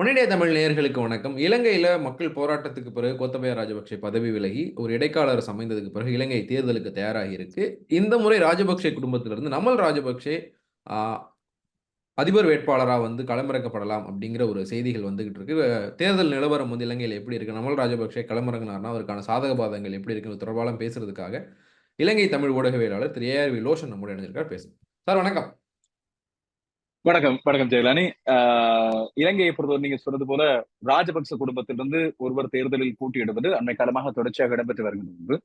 பன்னிடைய தமிழ் நேயர்களுக்கு வணக்கம். இலங்கையில் மக்கள் போராட்டத்துக்கு பிறகு கோத்தபய ராஜபக்சே பதவி விலகி ஒரு இடைக்காலர் சமைந்ததுக்கு அமைந்ததுக்கு பிறகு இலங்கை தேர்தலுக்கு தயாராகி இருக்கு. இந்த முறை ராஜபக்சே குடும்பத்திலிருந்து நமல் ராஜபக்சே அதிபர் வேட்பாளராக வந்து களமிறக்கப்படலாம் அப்படிங்கிற ஒரு செய்திகள் வந்துகிட்டு இருக்கு. தேர்தல் நிலவரம் வந்து இலங்கையில் எப்படி இருக்கு? நமல் ராஜபக்சே களமிறங்கினார்னா அவருக்கான சாதக பாதங்கள் எப்படி இருக்கு? தொடர்பாலும் பேசுறதுக்காக இலங்கை தமிழ் ஊடகவியலாளர் திரு ஏஆர் வி லோஷன் நம்முடைய இணைஞ்சிருக்கார். பேசும் சார் வணக்கம். வணக்கம் வணக்கம் ஜெயலானி. ஆஹ் இலங்கையை பொறுத்தவரை நீங்க சொன்னது போல ராஜபக்ச குடும்பத்திலிருந்து ஒருவர் தேர்தலில் போட்டியிடுவது அண்மை காலமாக தொடர்ச்சியாக இடம்பெற்று வருகிறது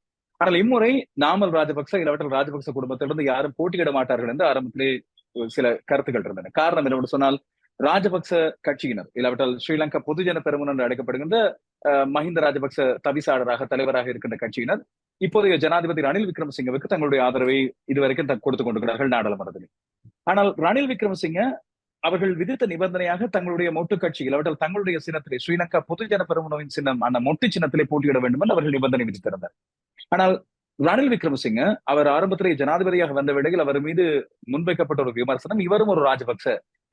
ஆனால் இம்முறை நாமல் ராஜபக்ச இல்லாவற்றில் ராஜபக்ச குடும்பத்திலிருந்து யாரும் போட்டியிட மாட்டார்கள் என்று ஆரம்பத்திலே சில கருத்துக்கள் இருந்தன. காரணம் என்னவென்று சொன்னால் ராஜபக்ச கட்சியினர் இல்லாவிட்டால் ஸ்ரீலங்கா பொதுஜன பெருமன் என்று அழைக்கப்படுகின்ற மஹிந்த ராஜபக்ச தவிசாளராக தலைவராக இருக்கின்ற கட்சியினர் இப்போதைய ஜனாதிபதி ரணில் விக்ரமசிங்கவுக்கு தங்களுடைய ஆதரவை இதுவரைக்கும் கொடுத்துக் கொண்டிருக்கிறார்கள் நாடாளுமன்றத்தில். ஆனால் ரணில் விக்ரமசிங்க அவர்கள் விதித்த நிபந்தனையாக தங்களுடைய மொட்டு கட்சியில் அவர்கள் தங்களுடைய சின்னத்திலே ஸ்ரீலங்கா பொதுஜன பெருமுனவின் சின்னம் அந்த மொட்டு சின்னத்திலே போட்டியிட வேண்டும் என்று அவர்கள் நிபந்தனை விதித்திருந்தார். ஆனால் ரணில் விக்ரமசிங்க அவர் ஆரம்பத்திலே ஜனாதிபதியாக வந்த வேளையில் அவர் மீது முன்வைக்கப்பட்ட ஒரு விமர்சனம் இவரும் ஒரு ராஜபக்ச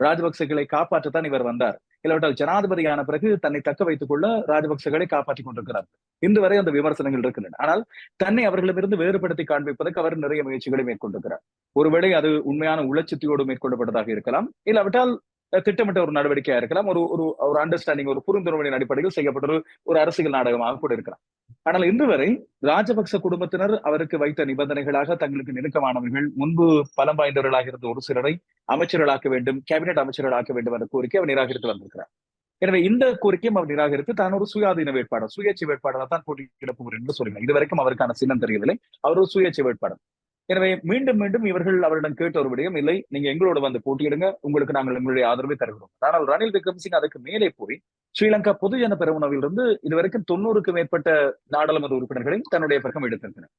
ராஜபக்சகளை காப்பாற்றத்தான் இவர் வந்தார். இல்லாவிட்டால் ஜனாதிபதியான பிறகு தன்னை தக்க வைத்துக் கொள்ள ராஜபக்சகளை காப்பாற்றிக் கொண்டிருக்கிறார் இன்று வரை அந்த விமர்சனங்கள் இருக்கின்றன. ஆனால் தன்னை அவர்களிடமிருந்து வேறுபடுத்தி காண்பிப்பதற்கு அவர் நிறைய முயற்சிகளை மேற்கொண்டிருக்கிறார். ஒருவேளை அது உண்மையான உளச்சித்தியோடு மேற்கொள்ளப்பட்டதாக இருக்கலாம். இல்லாவிட்டால் திட்டமிட்ட ஒரு நடவடிக்கையா இருக்கலாம். ஒரு ஒரு ஒரு அண்டர்ஸ்டாண்டிங் ஒரு புரிந்துணர்வின் அடிப்படையில் செய்யப்பட்ட ஒரு ஒரு அரசியல் நாடகமாக கூட இருக்கலாம். ஆனால் இன்று வரை ராஜபக்ச குடும்பத்தினர் அவருக்கு வைத்த நிபந்தனைகளாக தங்களுக்கு நெருக்கமானவர்கள் முன்பு பலம் வாய்ந்தவர்களாக இருந்த ஒரு சிலரை அமைச்சர்களாக்க வேண்டும் கேபினெட் அமைச்சர்களாக்க வேண்டும் என்ற கோரிக்கை அவர் நிராகரித்து வந்திருக்கிறார். எனவே இந்த கோரிக்கையும் அவர் நிராகரித்து தான் ஒரு சுயாதீன வேட்பாளர் சுயேட்சை வேட்பாளராக தான் போட்டியிட போகிறேன் என்று சொல்கிறார். இதுவரைக்கும் அவருக்கான சின்னம் தெரியவில்லை. அவர் ஒரு சுயேட்சை வேட்பாளர். எனவே மீண்டும் மீண்டும் இவர்கள் அவரிடம் கேட்ட ஒரு விடயம் இல்லை. நீங்க எங்களோட வந்து போட்டியிடுங்க. உங்களுக்கு நாங்கள் எங்களுடைய ஆதரவை தருகிறோம். ஆனால் ரணில் விக்ரமசிங் அதுக்கு மேலே போய் ஸ்ரீலங்கா பொதுஜன பெருமனவிலிருந்து இதுவரைக்கும் தொண்ணூறுக்கும் மேற்பட்ட நாடாளுமன்ற உறுப்பினர்களை தன்னுடைய பக்கம் எடுத்திருந்தனர்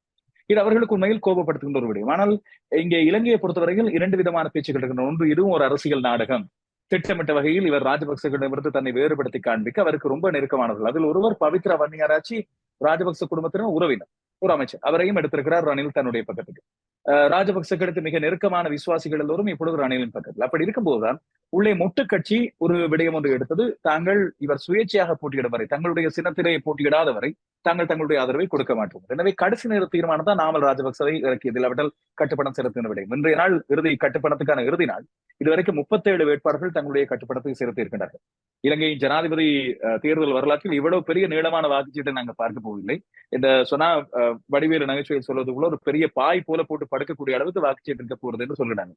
இது அவர்களுக்கு உண்மையில் கோபப்படுத்துகின்ற ஒரு விடயம். ஆனால் இங்கே இலங்கையை பொறுத்தவரையில் இரண்டு விதமான பேச்சுகள் இருக்கின்றன. ஒன்று இதுவும் ஒரு அரசியல் நாடகம். திட்டமிட்ட வகையில் இவர் ராஜபக்சகளிடமிருந்து தன்னை வேறுபடுத்தி காண்பிக்க அவருக்கு ரொம்ப நெருக்கமானவர்கள். அதில் ஒருவர் பவித்ரா வன்னியாராச்சி ராஜபக்ச குடும்பத்தினர் உறவினர். ஒரு அமைச்சர். அவரையும் எடுத்திருக்கிறார் ரணில் தன்னுடைய பக்கத்துக்கு. அஹ் ராஜபக்சக்களுக்கு மிக நெருக்கமான விசுவாசிகள் எல்லோரும் இப்பொழுது ரணிலின் பக்கத்தில். அப்படி இருக்கும்போதுதான் உள்ளே மொட்டு கட்சி ஒரு விடயம் ஒன்று எடுத்தது. தாங்கள் இவர் சுயேட்சையாக போட்டியிடும் வரை தங்களுடைய சின்னத்திலே போட்டியிடாத வரை தாங்கள் தங்களுடைய ஆதரவை கொடுக்க மாட்டோம். எனவே கடைசி நேர தீர்மானம் தான் நாமல் ராஜபக்சவை இறக்கியது இல்லாவிட்டால் கட்டுப்பணம் செலுத்தின விடையும் இன்றைய நாள் இறுதி கட்டுப்பணத்துக்கான இறுதி நாள். இதுவரைக்கும் முப்பத்தேழு வேட்பாளர்கள் தங்களுடைய கட்டுப்பணத்தை செலுத்தி இருக்கின்றார்கள் இலங்கையின் ஜனாதிபதி தேர்தல் வரலாற்றில் இவ்வளவு பெரிய நீளமான வாக்குச்சீட்டை நாங்கள் பார்க்க போவதில்லை. இந்த சொன்னா வடிவேலு நகைச்சுவையில் சொல்வது போல ஒரு பெரிய பாய் போல போட்டு படுக்கக்கூடிய அளவுக்கு வாக்குச்சீட்டு இருக்க போறது என்று சொல்லினாங்க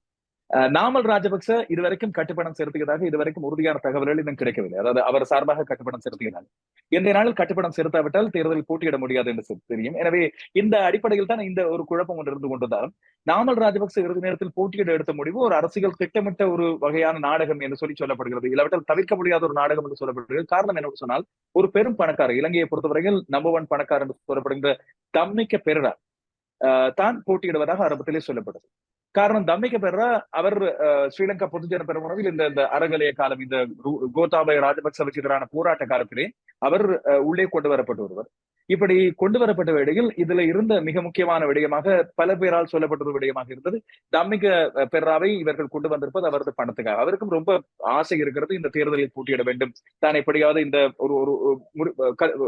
நாமல் ராஜபக்ச இதுவரைக்கும் கட்டுப்பணம் செலுத்தியதாக இதுவரைக்கும் உறுதியான தகவல்கள் இன்னும் கிடைக்கவில்லை. அதாவது அவர் சார்பாக கட்டுப்பணம் செலுத்துகிறார் இந்த நாளில் கட்டுப்பணம் செலுத்தாவிட்டால் தேர்தல் அவர்கள் போட்டியிட முடியாது என்று தெரியும். எனவே இந்த அடிப்படையில் தான் இந்த ஒரு குழப்பம் ஒன்று இருந்து கொண்டிருந்தாலும் நாமல் ராஜபக்சே இறுதி நேரத்தில் போட்டியிட எடுத்த முடிவு ஒரு அரசியல் திட்டமிட்ட ஒரு வகையான நாடகம் என்று சொல்லி சொல்லப்படுகிறது. இல்லாவிட்டால் தவிர்க்க முடியாத ஒரு நாடகம் என்று சொல்லப்படுகிறது. காரணம் என்ன சொன்னால் ஒரு பெரும் பணக்காரர் இலங்கையை பொறுத்தவரையில் நம்பர் ஒன் பணக்காரர் என்று சொல்லப்படுகின்ற தம்மிக்க பெருடா தான் போட்டியிடுவதாக ஆரம்பத்திலே சொல்லப்பட்டது. காரணம் தம்மிக்க பெற அவர் ஸ்ரீலங்கா பொதுஜன பெருமனவில் இந்த இந்த அறகலைய காலம் இந்த ரு- கோத்தாபய ராஜபக்சவுக்கு எதிரான போராட்ட காலத்திலே அவர் உள்ளே கொண்டு வரப்பட்டு வருவர் இப்படி கொண்டு வரப்பட்ட வேடையில் இதுல இருந்த மிக முக்கியமான விடயமாக பல பேரால் சொல்லப்பட்ட ஒரு விடயமாக இருந்தது. தம்மிக அஹ், பெர்ராவை இவர்கள் கொண்டு வந்திருப்பது அவரது பணத்துக்காக. அவருக்கும் ரொம்ப ஆசை இருக்கிறது இந்த தேர்தலில் போட்டியிட வேண்டும். தான் எப்படியாவது இந்த ஒரு ஒரு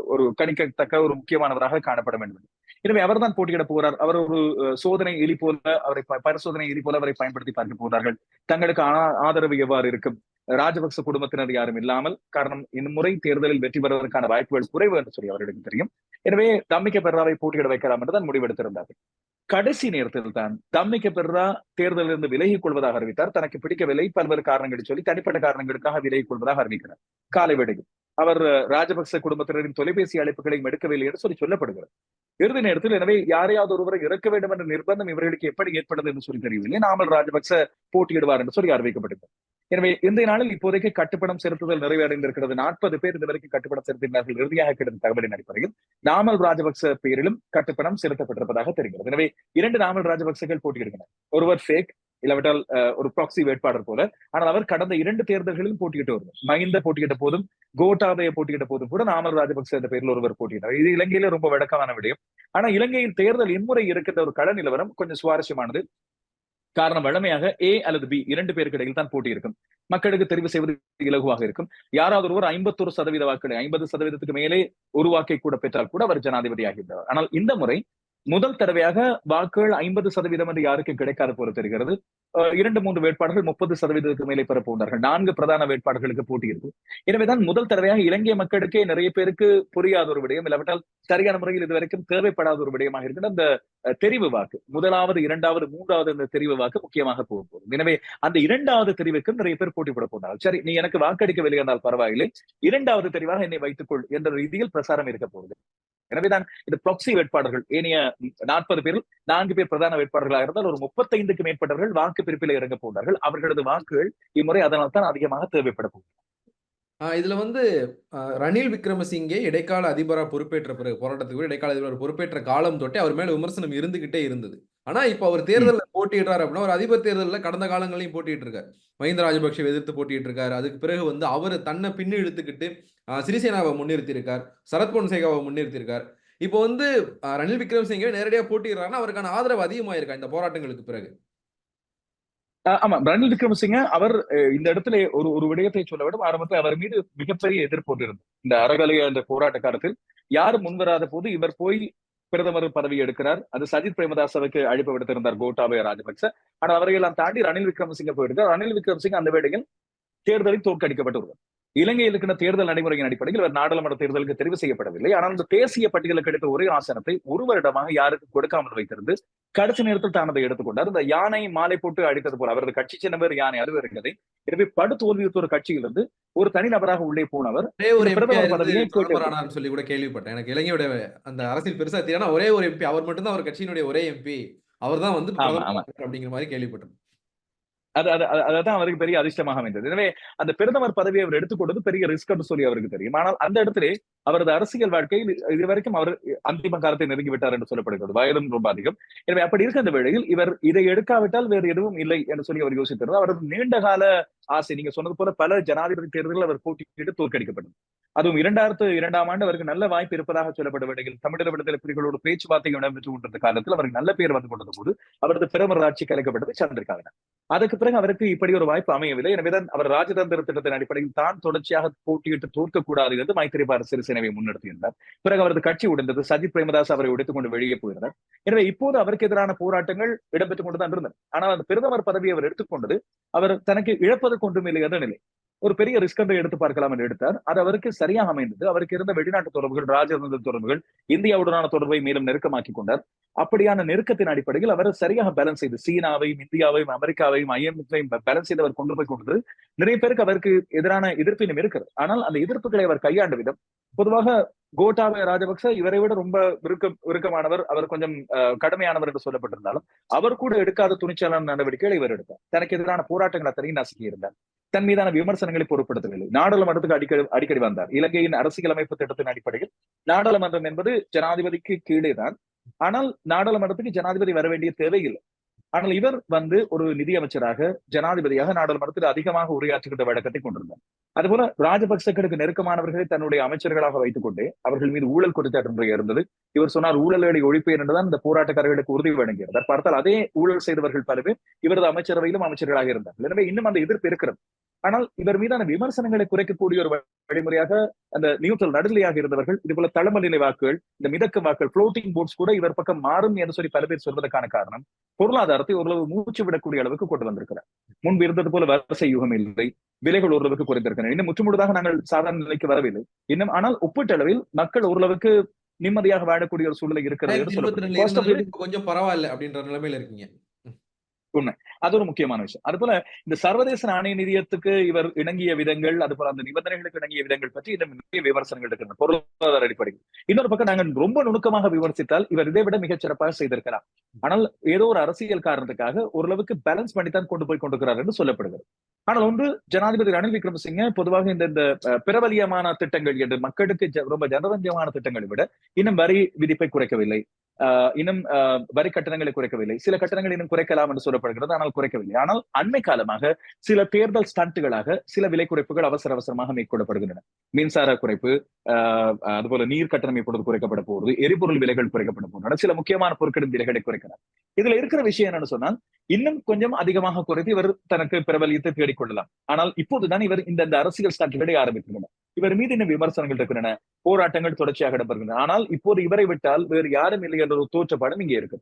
ஒரு கணிக்கத்தக்க ஒரு முக்கியமானவராக காணப்பட வேண்டும். எனவே அவர்தான் போட்டியிட போகிறார். அவர் ஒரு சோதனை எலி போல அவரை பரிசோதனை எலி போல அவரை பயன்படுத்தி பார்க்க போகிறார்கள். தங்களுக்கு ஆ- ஆதரவு எவ்வாறு இருக்கும்? ராஜபக்ச குடும்பத்தினர் யாரும் இல்லாமல் காரணம் இந்த முறை தேர்தலில் வெற்றி பெறுவதற்கான வாய்ப்புகள் குறைவு என்று சொல்லி அவர்களுக்கு தெரியும். எனவே தம்மிக்க பெர்ராவை போட்டியிட வைக்கலாம் என்று தான் முடிவெடுத்திருந்தார்கள். கடைசி நேரத்தில் தான் தம்மிக்க பெர்ரா தேர்தலில் இருந்து விலகிக் கொள்வதாக அறிவித்தார். தனக்கு பிடிக்கவில்லை. பல்வேறு காரணங்களை சொல்லி தனிப்பட்ட காரணங்களுக்காக விலகிக் கொள்வதாக அறிவிக்கிறார். காலை வேளையில். அவர் ராஜபக்ச குடும்பத்தினரின் தொலைபேசி அழைப்புகளையும் எடுக்கவில்லை என்று சொல்லி சொல்லப்படுகிறது. இறுதி நேரத்தில் எனவே யாரையாவது ஒருவரை இறக்க வேண்டும் என்ற நிர்பந்தம் இவர்களுக்கு எப்படி ஏற்பட்டது என்று சொல்லி தெரியவில்லை. நாமல் ராஜபக்ச போட்டியிடுவார் என்று சொல்லி அறிவிக்கப்பட்டது எனவே இந்த நாளில் இப்போதைக்கு கட்டுப்பணம் செலுத்துதல் நிறைவடைந்திருக்கிறது நாற்பது பேர் இதுவரைக்கும் கட்டுப்பணம் செலுத்தினார்கள். இறுதியாக கிடைத்த தகவலின் அடிப்படையில் நாமல் ராஜபக்ச பேரிலும் கட்டுப்பணம் செலுத்தப்பட்டிருப்பதாக தெரிகிறது. எனவே இரண்டு நாமல் ராஜபக்சகள் போட்டியிடுகின்றனர். ஒருவர் ஃபேக் இல்லாவிட்டால் ஒரு ப்ராக்சி வேட்பாளர் போல. ஆனால் அவர் கடந்த இரண்டு தேர்தல்களிலும் போட்டியிட்டு வருவார். மஹிந்த போட்டியிட்ட போதும் கோட்டாபய போட்டியிட்ட போதும் கூட நாமல் ராஜபக்ச என்ற பெயரில் ஒருவர் போட்டியிட்டார். இது இலங்கையில ரொம்ப வழக்கமான விடயம். ஆனா இலங்கையில் தேர்தல் இம்முறை இருக்கின்ற ஒரு கள நிலவரம் கொஞ்சம் சுவாரஸ்யமானது. காரணம் வழமையாக ஏ அல்லது பி இரண்டு பேருக்கு இடையில் தான் போட்டி இருக்கும். மக்களுக்கு தெரிவு செய்வது இலகுவாக இருக்கும். யாராவது ஒருவர் ஐம்பத்தொரு சதவீத வாக்குகளை ஐம்பது சதவீதத்துக்கு மேலே ஒரு வாக்கை கூட பெற்றால் கூட அவர் ஜனாதிபதி ஆகிவிடுவார். ஆனால் இந்த முறை முதல் தடவையாக வாக்குகள் ஐம்பது சதவீதம் என்று யாருக்கும் கிடைக்காத போல தெரிகிறது. இரண்டு மூன்று வேட்பாளர்கள் முப்பது சதவீதத்துக்கு மேலே பெற போகிறார்கள் நான்கு பிரதான வேட்பாளர்களுக்கு போட்டி இருக்கும் எனவேதான் முதல் தடவையாக இலங்கை மக்களுக்கே நிறைய பேருக்கு புரியாத ஒரு விடயம். இல்லாவிட்டால் சரியான முறையில் இதுவரைக்கும் தேவைப்படாத ஒரு விடயமாக இருக்கின்ற அந்த தெரிவு வாக்கு. முதலாவது இரண்டாவது மூன்றாவது அந்த தெரிவு வாக்கு முக்கியமாக போகும் போகும் எனவே அந்த இரண்டாவது தெரிவுக்கும் நிறைய பேர் போட்டி போட போனார்கள். சரி நீ எனக்கு வாக்களிக்கவில்லை என்றால் பரவாயில்லை. இரண்டாவது தெரிவாக என்னை வைத்துக்கொள் என்ற ரீதியில் பிரசாரம் இருக்க போகுது. எனவேதான் இந்த ப்ராக்சி வேட்பாளர்கள் ஏனைய நாற்பது பேரில் நான்கு பேர் பிரதான வேட்பாளர்களாக இருந்தால் ஒரு முப்பத்தைந்துக்கு மேற்பட்டவர்கள் வாக்கு பிரிப்பில் இறங்க போனார்கள் அவர்களது வாக்குகள் இம்முறை அதனால் தான் அதிகமாக தேவைப்பட ஆஹ் இதுல வந்து ரணில் விக்ரமசிங்கே இடைக்கால அதிபராக பொறுப்பேற்ற பிறகு போராட்டத்துக்கு இடைக்கால அதிபர் பொறுப்பேற்ற காலம் தொட்டே அவர் மேல விமர்சனம் இருந்துகிட்டே இருந்தது. ஆனா இப்ப அவர் தேர்தலில் போட்டியிடுறாரு அப்படின்னா ஒரு அதிபர் தேர்தலில் கடந்த காலங்களையும் போட்டிட்டு இருக்காரு மஹிந்த ராஜபக்ஷவை எதிர்த்து போட்டிட்டு இருக்காரு அதுக்கு பிறகு வந்து அவர் தன்னை பின்னு இழுத்துக்கிட்டு சிறிசேனாவை முன்னிறுத்தி இருக்கார் சரத் பொன்சேகாவை முன்னிறுத்தி இருக்கார் இப்போ வந்து ரணில் விக்ரமசிங்கே நேரடியா போட்டியிடுறாருன்னா அவருக்கான ஆதரவு அதிகமாயிருக்கா இந்த போராட்டங்களுக்கு பிறகு? ஆமா. ரணில் விக்ரமசிங்க அவர் இந்த இடத்துல ஒரு ஒரு விடயத்தை சொல்ல விட ஆரம்பத்தில் அவர் மீது மிகப்பெரிய எதிர்ப்பு இருந்தது. இந்த அறகலைய என்ற போராட்ட காலத்தில் யாரும் முன்வராத போது இவர் போய் பிரதமர் பதவி எடுக்கிறார். அது சஜித் பிரேமதாசவுக்கு அழைப்பு விடுத்திருந்தார் கோட்டாபய ராஜபக்ச. ஆனால் அவரையெல்லாம் தாண்டி ரணில் விக்ரமசிங்க போயிருக்கார். ரணில் விக்ரமசிங்க அந்த வேளையில் தேர்தலில் தோற்கடிக்கப்பட்டு வருவார். இலங்கையில் இருக்கின்ற தேர்தல் நடைமுறையின் அடிப்படையில் இவர் நாடாளுமன்ற தேர்தலுக்கு தெரிவு செய்யப்படவில்லை. ஆனால் இந்த தேசிய பட்டியலுக்கு கிடைத்த ஒரே ஆசனத்தை ஒரு வருடமாக யாருக்கு கொடுக்காமல் வைத்திருந்து கடைசி நேரத்தில் தான் அதை எடுத்துக்கொண்டார். இந்த யானை மாலை போட்டு அடித்தது போல அவரது கட்சி சின்ன பேர் யானை அது வேறு கதை எனவே படு தோல்வியுற்ற ஒரு கட்சியிலிருந்து ஒரு தனிநபராக உள்ளே போனவர். சொல்லி கூட கேள்விப்பட்டேன். எனக்கு இலங்கையோட அந்த அரசியல் பெருசா தெரியும் ஒரே ஒரு எம்பி அவர் மட்டும்தான் அவர் கட்சியினுடைய ஒரே எம்பி அவர் தான் வந்து. அப்படிங்கிற மாதிரி கேள்விப்பட்டேன். அது அது அதுதான் அவருக்கு பெரிய அதிர்ஷ்டமாக அமைந்தது. எனவே அந்த பிரதமர் பதவியை அவர் எடுத்துக்கொண்டது பெரிய ரிஸ்க் என்று சொல்லி அவருக்கு தெரியும். ஆனால் அந்த இடத்திலே அவரது அரசியல் வாழ்க்கையில் இதுவரைக்கும் அவர் அந்திம காலத்தை நெருங்கி விட்டார் என்று சொல்லப்படுகிறது. வயதும் ரொம்ப அதிகம். எனவே அப்படி இருக்க அந்த வேளையில் இவர் இதை எடுக்காவிட்டால் வேறு எதுவும் இல்லை என்று சொல்லி அவர் யோசித்திருந்தார். அவரது நீண்ட கால ஆசை. நீங்க சொன்னது போல பல ஜனாதிபதி தேர்தலில் அவர் போட்டியிட்டு தோற்கடிக்கப்பட்டது. அதுவும் இரண்டாயிரத்து இரண்டாம் ஆண்டு அவருக்கு நல்ல வாய்ப்பு இருப்பதாக சொல்லப்பட்ட வேளையில் தமிழக விடுதலை புலிகளோடு பேச்சுவார்த்தை இடம்பெற்று கொண்டிருந்த காலத்தில் அவருக்கு நல்ல பேர் வந்து கொண்டது போது அவரது பிரதமர் ஆட்சி கலைக்கப்பட்டது சந்திரிகாவினர் அதுக்கு பிறகு அவருக்கு இப்படி ஒரு வாய்ப்பு அமையவில்லை. எனவேதான் அவர் ராஜதந்திர திட்டத்தின் அடிப்படையில் தான் தொடர்ச்சியாக போட்டியிட்டு தோற்கக்கூடாது என்று மைத்திரிபால சிறிசேனவை முன்னெடுத்திருந்தார். பிறகு அவரது கட்சி உடைந்தது. சஜித் பிரேமதாஸ் அவரை உடைத்துக் கொண்டு வெளியே போயிருந்தார். எனவே இப்போது அவருக்கு எதிரான போராட்டங்கள் இடம்பெற்றுக் கொண்டுதான் இருந்தன. ஆனால் அந்த பிரதமர் பதவியை அவர் எடுத்துக்கொண்டது அவர் தனக்கு இழப்பது கொன்றுமில்லை என்ற நிலை. ஒரு பெரிய ரிஸ்க் என்று எடுத்து பார்க்கலாம் என்று எடுத்தார். அது அவருக்கு சரியாக அமைந்தது. அவருக்கு இருந்த வெளிநாட்டு தொடர்புகள் ராஜதந்திர தொடர்புகள் இந்தியாவுடனான தொடர்பை மேலும் நெருக்கமாக்கி கொண்டார். அப்படியான நெருக்கத்தின் அடிப்படையில் அவர் சரியாக பேலன்ஸ் செய்து சீனாவையும் இந்தியாவையும் அமெரிக்காவையும் ஐஎம்எஃபையும் பேலன்ஸ் செய்து அவர் கொண்டு போய் கொண்டது. நிறைய பேருக்கு அவருக்கு எதிரான எதிர்ப்பினும் இருக்கிறது. ஆனால் அந்த எதிர்ப்புகளை அவர் கையாண்ட விதம் பொதுவாக கோட்டாபய ராஜபக்ச இவரை விட ரொம்ப விருக்கம் விருக்கமானவர் அவர் கொஞ்சம் அஹ், கடுமையானவர் என்று சொல்லப்பட்டிருந்தாலும் அவர் கூட எடுக்காத துணிச்சலான நடவடிக்கைகளை இவர் எடுத்தார். தனக்கு எதிரான போராட்டங்களை தனி நசுக்கி இருந்தார் தன் மீதான விமர்சனங்களை பொருட்படுத்தவில்லை. நாடாளுமன்றத்துக்கு அடிக்கடி அடிக்கடி வந்தார். இலங்கையின் அரசியலமைப்பு திட்டத்தின் அடிப்படையில் நாடாளுமன்றம் என்பது ஜனாதிபதிக்கு கீழே தான் ஆனால் நாடாளுமன்றத்துக்கு ஜனாதிபதி வர வேண்டிய தேவையில்லை. ஆனால் இவர் வந்து ஒரு நிதியமைச்சராக ஜனாதிபதியாக நாடாளுமன்றத்தில் அதிகமாக உரையாற்றுகின்ற வழக்கத்தை கொண்டிருந்தார். அதுபோல ராஜபக்சக்களுக்கு நெருக்கமானவர்களை தன்னுடைய அமைச்சர்களாக வைத்துக் கொண்டே அவர்கள் மீது ஊழல் குற்றச்சாட்டு இருந்தது இவர் சொன்னார் ஊழல்களை ஒழிப்பேன் என்றுதான் இந்த போராட்டக்காரர்களுக்கு உறுதி வழங்கியது பார்த்தால் அதே ஊழல் செய்தவர்கள் பல பேர் இவரது அமைச்சரவையிலும் அமைச்சர்களாக இருந்தார்கள். எனவே இன்னும் அந்த எதிர்ப்பு இருக்கிறது. ஆனால் இவர் மீதான விமர்சனங்களை குறைக்கக்கூடிய ஒரு வழிமுறையாக அந்த நியூட்ரல் நடுநிலையாக இருந்தவர்கள் இது போல தளமநிலை வாக்குகள் இந்த மிதக்க வாக்குகள் புளோட்டிங் போர்ட்ஸ் கூட இவர் பக்கம் மாறும் என்று சொல்லி பல பேர் சொல்வதற்கான காரணம் பொருளாதார பொருளாதாரத்தை ஓரளவு மூச்சு விடக்கூடிய அளவுக்கு கொண்டு வந்திருக்கிறார். முன்பு இருந்தது போல வரிசை யுகம் இல்லை. விலைகள் ஓரளவுக்கு குறைந்திருக்கின்றன. இன்னும் முற்றுமுழுதாக நாங்கள் சாதாரண நிலைக்கு வரவில்லை. இன்னும் ஆனால் ஒப்பீட்டளவில் மக்கள் ஓரளவுக்கு நிம்மதியாக வாழக்கூடிய ஒரு சூழ்நிலை இருக்கிறது கொஞ்சம் பரவாயில்ல அப்படின்ற நிலைமையில இருக்கீங்க. அது ஒரு முக்கியமான விஷயம். அது போல இந்த சர்வதேச நாணய நிதியத்துக்கு இவர் இணங்கிய விதங்கள் அதுபோல அந்த நிபந்தனைகளுக்கு இணங்கிய விதங்கள் பற்றி இன்னும் நிறைய விமர்சனங்கள் இருக்கின்றன. பொருளாதார அடிப்படையில். இன்னொரு பக்கம் நாங்கள் ரொம்ப நுணுக்கமாக விமர்சித்தால் இவர் இதை விட மிகச் சிறப்பாக செய்திருக்கலாம். ஆனால் ஏதோ ஒரு அரசியல் காரணத்துக்காக ஓரளவுக்கு பேலன்ஸ் பண்ணித்தான் கொண்டு போய் கொண்டிருக்கிறார் என்று சொல்லப்படுகிறது. ஆனால் ஒன்று ஜனாதிபதி ரணில் விக்ரமசிங்க பொதுவாக இந்த இந்த பிரபலியமான திட்டங்கள் என்று மக்களுக்கு ரொம்ப ஜனரஞ்சமான திட்டங்களை விட இன்னும் வரி விதிப்பை குறைக்கவில்லை. இன்னும் ஆஹ் வரி கட்டணங்களை குறைக்கவில்லை. சில கட்டணங்கள் இன்னும் குறைக்கலாம் என்று சொல்லப்படுகிறது. ஆனால் குறைக்கவில்லை. ஆனால் அண்மை காலமாக சில தேர்தல் ஸ்டண்ட்டுகளாக சில விலை குறைப்புகள் அவசர அவசரமாக மேற்கொள்ளப்படுகின்றன. மின்சார குறைப்பு ஆஹ் அதுபோல நீர் கட்டணம் இப்பொழுது குறைக்கப்பட போகிறது. எரிபொருள் விலைகள் குறைக்கப்பட போகின்றன. சில முக்கியமான பொருட்களின் விலைகளை குறைக்கிறார் இதுல இருக்கிற விஷயம் என்னன்னு சொன்னால் இன்னும் கொஞ்சம் அதிகமாக குறைத்து இவர் தனக்கு பிரபலியத்தை தேடிக்கொள்ளலாம். ஆனால் இப்போதுதான் இவர் இந்த இந்த அரசியல் ஸ்டாட்டுகளை ஆரம்பிக்கின்றன இவர் மீது இன்னும் விமர்சனங்கள் இருக்கின்றன போராட்டங்கள் தொடர்ச்சியாக இடம்பெறுகின்றன ஆனால் இப்போது இவரை விட்டால் வேறு யாரும் இல்லை என்ற ஒரு தோற்றப்பாடும் இங்கே இருக்கு